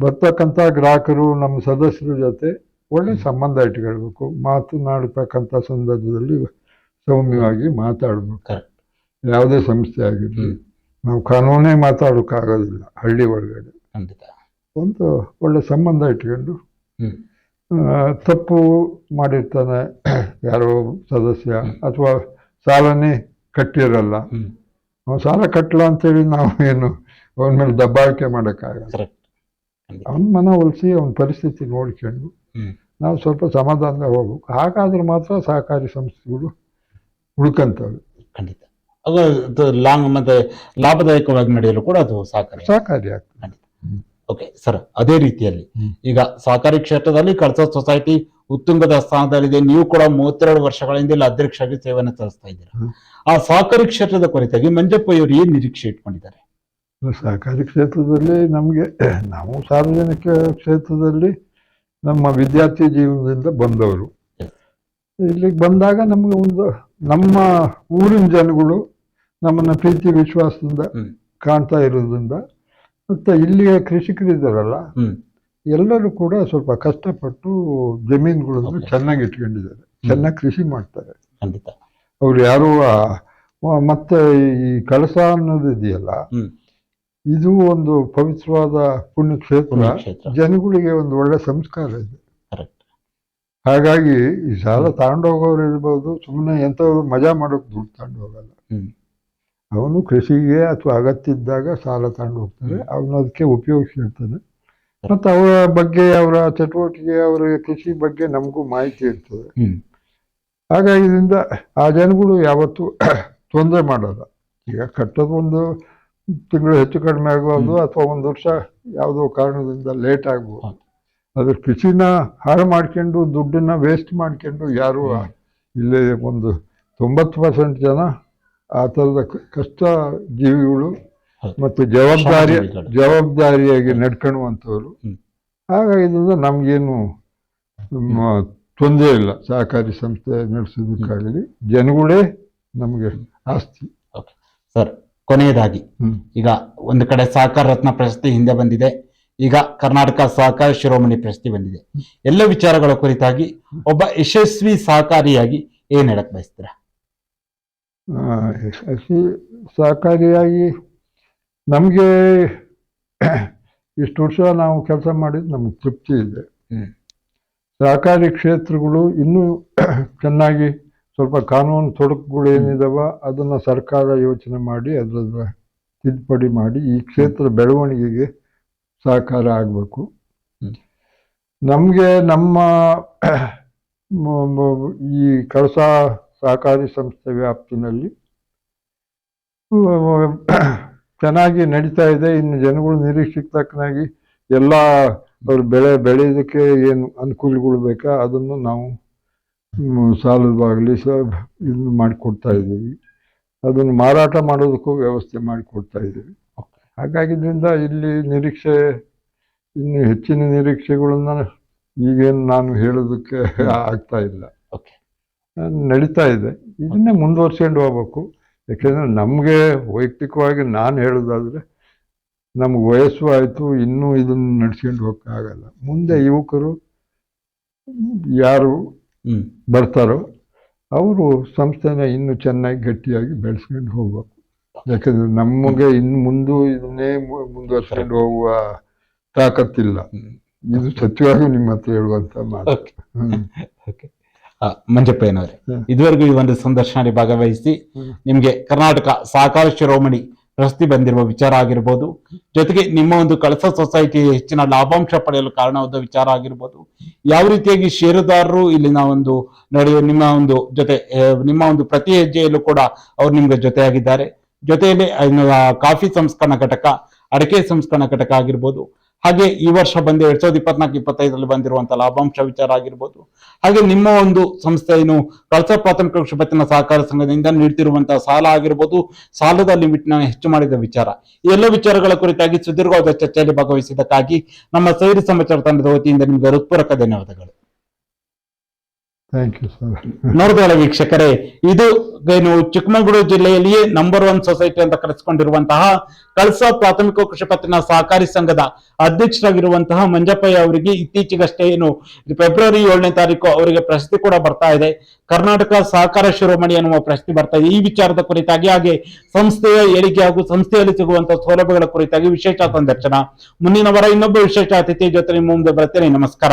ಬರ್ತಕ್ಕಂಥ ಗ್ರಾಹಕರು ನಮ್ಮ ಸದಸ್ಯರ ಜೊತೆ ಒಳ್ಳೆ ಸಂಬಂಧ ಇಟ್ಕೊಳ್ಬೇಕು. ಮಾತನಾಡ್ತಕ್ಕಂಥ ಸಂದರ್ಭದಲ್ಲಿ ಸೌಮ್ಯವಾಗಿ ಮಾತಾಡಬೇಕು. ಯಾವುದೇ ಸಂಸ್ಥೆ ಆಗಿರಲಿ. ನಾವು ಕಾನೂನೇ ಮಾತಾಡೋಕ್ಕಾಗೋದಿಲ್ಲ ಹಳ್ಳಿ ಒಳಗಡೆ. ಒಂದು ಒಳ್ಳೆ ಸಂಬಂಧ ಇಟ್ಕೊಂಡು ತಪ್ಪು ಮಾಡಿರ್ತಾನೆ ಯಾರೋ ಸದಸ್ಯ ಅಥವಾ ಸಾಲನೇ ಕಟ್ಟಿರಲ್ಲ. ಅವನು ಸಾಲ ಕಟ್ಟಲ್ಲ ಅಂತೇಳಿ ನಾವು ಏನು ಅವನ ಮೇಲೆ ದಬ್ಬಾಳಿಕೆ ಮಾಡೋಕ್ಕಾಗಲ್ಲ. ಅವನ ಮನ ಒಲಿಸಿ ಅವನ ಪರಿಸ್ಥಿತಿ ನೋಡ್ಕೊಂಡು ನಾವು ಸ್ವಲ್ಪ ಸಮಾಧಾನದ ಹೋಗ್ಬೇಕು. ಹಾಗಾದ್ರೆ ಮಾತ್ರ ಸಹಕಾರಿ ಸಂಸ್ಥೆಗಳು ಉಳ್ಕಂತವೆ ಖಂಡಿತ. ಅದು ಲಾಂಗ್ ಮತ್ತೆ ಲಾಭದಾಯಕವಾಗಿ ನಡೆಯಲು ಕೂಡ ಅದು ಸಹಕಾರಿ ಸಹಕಾರಿ ಆಗ್ತದೆ. ಓಕೆ ಸರ್ ಅದೇ ರೀತಿಯಲ್ಲಿ. ಈಗ ಸಹಕಾರಿ ಕ್ಷೇತ್ರದಲ್ಲಿ ಕಳಸ ಸೊಸೈಟಿ ಉತ್ತುಂಗದ ಸ್ಥಾನದಲ್ಲಿದೆ. ನೀವು ಕೂಡ ಮೂವತ್ತೆರಡು ವರ್ಷಗಳಿಂದ ಇಲ್ಲಿ ಅಧ್ಯಕ್ಷರಾಗಿ ಸೇವೆಯನ್ನು ಸಲ್ಲಿಸ್ತಾ ಇದ್ದೀರಾ? ಆ ಸಹಕಾರಿ ಕ್ಷೇತ್ರದ ಕುರಿತಾಗಿ ಮಂಜಪ್ಪ ಇವರು ಏನ್ ನಿರೀಕ್ಷೆ ಇಟ್ಕೊಂಡಿದ್ದಾರೆ? ಸಹಕಾರಿ ಕ್ಷೇತ್ರದಲ್ಲಿ ನಮಗೆ ನಾವು ಸಾರ್ವಜನಿಕ ಕ್ಷೇತ್ರದಲ್ಲಿ ನಮ್ಮ ವಿದ್ಯಾರ್ಥಿ ಜೀವನದಿಂದ ಬಂದವರು. ಇಲ್ಲಿಗೆ ಬಂದಾಗ ನಮಗೆ ಒಂದು ನಮ್ಮ ಊರಿನ ಜನಗಳು ನಮ್ಮನ್ನ ಪ್ರೀತಿ ವಿಶ್ವಾಸದಿಂದ ಕಾಣ್ತಾ ಇರೋದ್ರಿಂದ ಮತ್ತೆ ಇಲ್ಲಿಯ ಕೃಷಿಕರಿದ್ದಾರಲ್ಲ ಎಲ್ಲರೂ ಕೂಡ ಸ್ವಲ್ಪ ಕಷ್ಟಪಟ್ಟು ಜಮೀನುಗಳನ್ನು ಚೆನ್ನಾಗಿ ಇಟ್ಕೊಂಡಿದ್ದಾರೆ. ಚೆನ್ನಾಗಿ ಕೃಷಿ ಮಾಡ್ತಾರೆ. ಖಂಡಿತ. ಅವ್ರು ಯಾರು ಮತ್ತೆ ಈ ಕಳಸ ಅನ್ನೋದು ಇದೆಯಲ್ಲ ಇದು ಒಂದು ಪವಿತ್ರವಾದ ಪುಣ್ಯಕ್ಷೇತ್ರ. ಜನಗಳಿಗೆ ಒಂದು ಒಳ್ಳೆ ಸಂಸ್ಕಾರ ಇದೆ. ಕರೆಕ್ಟ್ ಹಾಗಾಗಿ ಈ ಸಾಲ ತಗೊಂಡೋಗೋರು ಇರ್ಬೋದು ಸುಮ್ಮನೆ ಎಂಥವ್ರು ಮಜಾ ಮಾಡೋಕೆ ದುಡ್ಡು ತಗೊಂಡು ಹೋಗಲ್ಲ ಅವನು ಕೃಷಿಗೆ ಅಥವಾ ಅಗತ್ಯ ಇದ್ದಾಗ ಸಾಲ ತಗೊಂಡು ಹೋಗ್ತಾರೆ. ಅವನು ಅದಕ್ಕೆ ಉಪಯೋಗಿಸಿರ್ತಾನೆ ಮತ್ತು ಅವರ ಬಗ್ಗೆ ಅವರ ಚಟುವಟಿಕೆ ಅವರ ಕೃಷಿ ಬಗ್ಗೆ ನಮಗೂ ಮಾಹಿತಿ ಇರ್ತದೆ. ಹಾಗಾಗಿ ಇದರಿಂದ ಆ ಜನಗಳು ಯಾವತ್ತೂ ತೊಂದರೆ ಮಾಡೋಲ್ಲ. ಈಗ ಕಟ್ಟೋದು ಒಂದು ತಿಂಗಳು ಹೆಚ್ಚು ಕಡಿಮೆ ಆಗ್ಬೋದು ಅಥವಾ ಒಂದು ವರ್ಷ ಯಾವುದೋ ಕಾರಣದಿಂದ ಲೇಟ್ ಆಗ್ಬೋದು. ಅದ್ರ ಕೃಷಿನ ಹಾಳು ಮಾಡ್ಕೊಂಡು ದುಡ್ಡನ್ನ ವೇಸ್ಟ್ ಮಾಡ್ಕೊಂಡು ಯಾರು ಇಲ್ಲೇ ಒಂದು ತೊಂಬತ್ತು ಪರ್ಸೆಂಟ್ ಜನ ಆ ಥರದ ಕಷ್ಟ ಜೀವಿಗಳು ಮತ್ತು ಜವಾಬ್ದಾರಿ ಜವಾಬ್ದಾರಿಯಾಗಿ ನಡ್ಕೊಳ್ಳುವಂಥವ್ರು. ಹಾಗಾಗಿ ನಮಗೇನು ತೊಂದರೆ ಇಲ್ಲ. ಸಹಕಾರಿ ಸಂಸ್ಥೆ ನಡೆಸೋದಕ್ಕಾಗಲಿ. ಜನಗಳೇ ನಮಗೆ ಆಸ್ತಿ. ಸರ್ ಕೊನೆಯದಾಗಿ. ಈಗ ಒಂದು ಕಡೆ ಸಹಕಾರ ರತ್ನ ಪ್ರಶಸ್ತಿ ಹಿಂದೆ ಬಂದಿದೆ. ಈಗ ಕರ್ನಾಟಕ ಸಹಕಾರ ಶಿರೋಮಣಿ ಪ್ರಶಸ್ತಿ ಬಂದಿದೆ. ಎಲ್ಲ ವಿಚಾರಗಳ ಕುರಿತಾಗಿ ಒಬ್ಬ ಯಶಸ್ವಿ ಸಹಕಾರಿಯಾಗಿ ಏನು ಹೇಳಕ್ ಬಯಸ್ತೀರಾ? ಯಶಸ್ವಿ ಸಹಕಾರಿಯಾಗಿ ನಮಗೆ ಇಷ್ಟು ವರ್ಷ ನಾವು ಕೆಲಸ ಮಾಡಿದ್ದು ನಮಗೆ ತೃಪ್ತಿ ಇದೆ. ಸಹಕಾರಿ ಕ್ಷೇತ್ರಗಳು ಇನ್ನೂ ಚೆನ್ನಾಗಿ ಸ್ವಲ್ಪ ಕಾನೂನು ತೊಡಕುಗಳು ಏನಿದಾವ ಅದನ್ನು ಸರ್ಕಾರ ಯೋಚನೆ ಮಾಡಿ ಅದರ ತಿದ್ದುಪಡಿ ಮಾಡಿ ಈ ಕ್ಷೇತ್ರ ಬೆಳವಣಿಗೆಗೆ ಸಹಕಾರ ಆಗಬೇಕು. ನಮಗೆ ನಮ್ಮ ಈ ಕಳಸ ಸಹಕಾರಿ ಸಂಸ್ಥೆ ವ್ಯಾಪ್ತಿನಲ್ಲಿ. ಚೆನ್ನಾಗಿ ನಡೀತಾ ಇದೆ. ಇನ್ನು ಜನಗಳು ನಿರೀಕ್ಷೆಗೆ ತಕ್ಕನಾಗಿ ಎಲ್ಲ ಅವರು ಬೆಳೆ ಬೆಳೆಯೋದಕ್ಕೆ ಏನು ಅನುಕೂಲಗಳು ಬೇಕಾ ಅದನ್ನು ನಾವು ಸಾಲದಾಗಲಿ ಸ ಇದನ್ನು ಮಾಡಿಕೊಡ್ತಾ ಇದ್ದೀವಿ. ಅದನ್ನು ಮಾರಾಟ ಮಾಡೋದಕ್ಕೂ ವ್ಯವಸ್ಥೆ ಮಾಡಿಕೊಡ್ತಾ ಇದ್ದೀವಿ. ಹಾಗಾಗಿದ್ದರಿಂದ ಇಲ್ಲಿ ನಿರೀಕ್ಷೆ, ಇನ್ನು ಹೆಚ್ಚಿನ ನಿರೀಕ್ಷೆಗಳನ್ನು ಈಗೇನು ನಾನು ಹೇಳೋದಕ್ಕೆ ಆಗ್ತಾ ಇಲ್ಲ. ಓಕೆ. ನಡೀತಾ ಇದೆ. ಇದನ್ನೇ ಮುಂದುವರ್ಸ್ಕೊಂಡು ಹೋಗ್ಬೇಕು. ಯಾಕೆಂದರೆ ನಮಗೆ ವೈಯಕ್ತಿಕವಾಗಿ ನಾನು ಹೇಳೋದಾದರೆ ನಮ್ಗೆ ವಯಸ್ಸು ಆಯಿತು ಇನ್ನೂ ಇದನ್ನು ನಡ್ಸ್ಕೊಂಡು ಹೋಗೋಕ್ಕಾಗಲ್ಲ ಮುಂದೆ ಯುವಕರು ಯಾರು ಬರ್ತಾರೋ ಅವರು ಸಂಸ್ಥೆನ ಇನ್ನೂ ಚೆನ್ನಾಗಿ ಗಟ್ಟಿಯಾಗಿ ಬೆಳೆಸ್ಕೊಂಡು ಹೋಗ್ಬೇಕು. ಯಾಕಂದ್ರೆ ನಮಗೆ ಇನ್ನು ಮುಂದೆ ಇದನ್ನೇ ಮುಂದುವರ್ಸ್ಕೊಂಡು ಹೋಗುವ ತಾಕತ್ತಿಲ್ಲ. ಇದು ಸತ್ಯವಾಗಿ ನಿಮ್ಮ ಹತ್ರ ಹೇಳುವಂಥ ಮಾತು. ಓಕೆ ಮಂಜಪ್ಪಯ್ಯನವರೇ. ಇದುವರೆಗೂ ಈ ಒಂದು ಸಂದರ್ಶನದಲ್ಲಿ ಭಾಗವಹಿಸಿ ನಿಮಗೆ ಕರ್ನಾಟಕ ಸಹಕಾರ ಶಿರೋಮಣಿ ಪ್ರಶಸ್ತಿ ಬಂದಿರುವ ವಿಚಾರ ಆಗಿರ್ಬೋದು ಜೊತೆಗೆ ನಿಮ್ಮ ಒಂದು ಕಳಸ ಸೊಸೈಟಿ ಹೆಚ್ಚಿನ ಲಾಭಾಂಶ ಪಡೆಯಲು ಕಾರಣವಾದ ವಿಚಾರ ಆಗಿರ್ಬೋದು ಯಾವ ರೀತಿಯಾಗಿ ಷೇರುದಾರರು ಇಲ್ಲಿನ ಒಂದು ನಡೆಯುವ ನಿಮ್ಮ ಒಂದು ಜೊತೆ ನಿಮ್ಮ ಒಂದು ಪ್ರತಿ ಹೆಜ್ಜೆಯಲ್ಲೂ ಕೂಡ ಅವ್ರು ನಿಮ್ಗೆ ಜೊತೆಯಾಗಿದ್ದಾರೆ. ಜೊತೆಯಲ್ಲಿ ಕಾಫಿ ಸಂಸ್ಕರಣ ಘಟಕ ಅಡಕೆ ಸಂಸ್ಕರಣ ಘಟಕ ಆಗಿರ್ಬೋದು ಹಾಗೆ ಈ ವರ್ಷ ಬಂದ ಎರಡ್ ಸಾವಿರದ ಇಪ್ಪತ್ನಾಲ್ಕು, ಇಪ್ಪತ್ತೈದರಲ್ಲಿ ಬಂದಿರುವಂತಹ ಲಾಭಾಂಶ ವಿಚಾರ ಆಗಿರ್ಬೋದು. ಹಾಗೆ ನಿಮ್ಮ ಒಂದು ಸಂಸ್ಥೆ ಏನು ಕಳಸ ಪ್ರಾಥಮಿಕ ಕೃಷಿ ಪತ್ತಿನ ಸಹಕಾರ ಸಂಘದಿಂದ ನೀಡ್ತಿರುವಂತಹ ಸಾಲ ಆಗಿರ್ಬೋದು, ಸಾಲದ ಲಿಮಿಟ್ನ ಹೆಚ್ಚು ಮಾಡಿದ ವಿಚಾರ. ಎಲ್ಲ ವಿಚಾರಗಳ ಕುರಿತಾಗಿ ಸುದೀರ್ಘವಾದ ಚರ್ಚೆಯಲ್ಲಿ ಭಾಗವಹಿಸಿದ್ದಕ್ಕಾಗಿ ನಮ್ಮ ಸೈರಿ ಸಮಾಚಾರ ತಂಡದ ವತಿಯಿಂದ ನಿಮಗೆ ಹೃತ್ಪೂರ್ವಕ ಧನ್ಯವಾದಗಳು. ಥ್ಯಾಂಕ್ ವೀಕ್ಷಕರೇ, ಇದು ಏನು ಚಿಕ್ಕಮಗಳೂರು ಜಿಲ್ಲೆಯಲ್ಲಿಯೇ ನಂಬರ್ ಒನ್ ಸೊಸೈಟಿ ಅಂತ ಕರೆಸಿಕೊಂಡಿರುವಂತಹ ಕಳಸ ಪ್ರಾಥಮಿಕ ಕೃಷಿ ಪತ್ತಿನ ಸಹಕಾರಿ ಸಂಘದ ಅಧ್ಯಕ್ಷರಾಗಿರುವಂತಹ ಮಂಜಪ್ಪಯ್ಯ ಅವರಿಗೆ ಇತ್ತೀಚೆಗಷ್ಟೇ ಏನು ಫೆಬ್ರವರಿ ಏಳನೇ ತಾರೀಕು ಅವರಿಗೆ ಪ್ರಶಸ್ತಿ ಕೂಡ ಬರ್ತಾ ಇದೆ. ಕರ್ನಾಟಕ ಸಹಕಾರ ಶಿರೋಮಣಿ ಅನ್ನುವ ಪ್ರಶಸ್ತಿ ಬರ್ತಾ ಇದೆ. ಈ ವಿಚಾರದ ಕುರಿತಾಗಿ ಹಾಗೆ ಸಂಸ್ಥೆಯ ಏಳಿಗೆ ಹಾಗೂ ಸಂಸ್ಥೆಯಲ್ಲಿ ಸಿಗುವಂತಹ ಸೌಲಭ್ಯಗಳ ಕುರಿತಾಗಿ ವಿಶೇಷ ಸಂದರ್ಶನ. ಮುಂದಿನ ವಾರ ಇನ್ನೊಬ್ಬ ವಿಶೇಷ ಅತಿಥಿ ಜೊತೆ ನಿಮ್ಮ ಮುಂದೆ ಬರ್ತೇನೆ. ನಮಸ್ಕಾರ.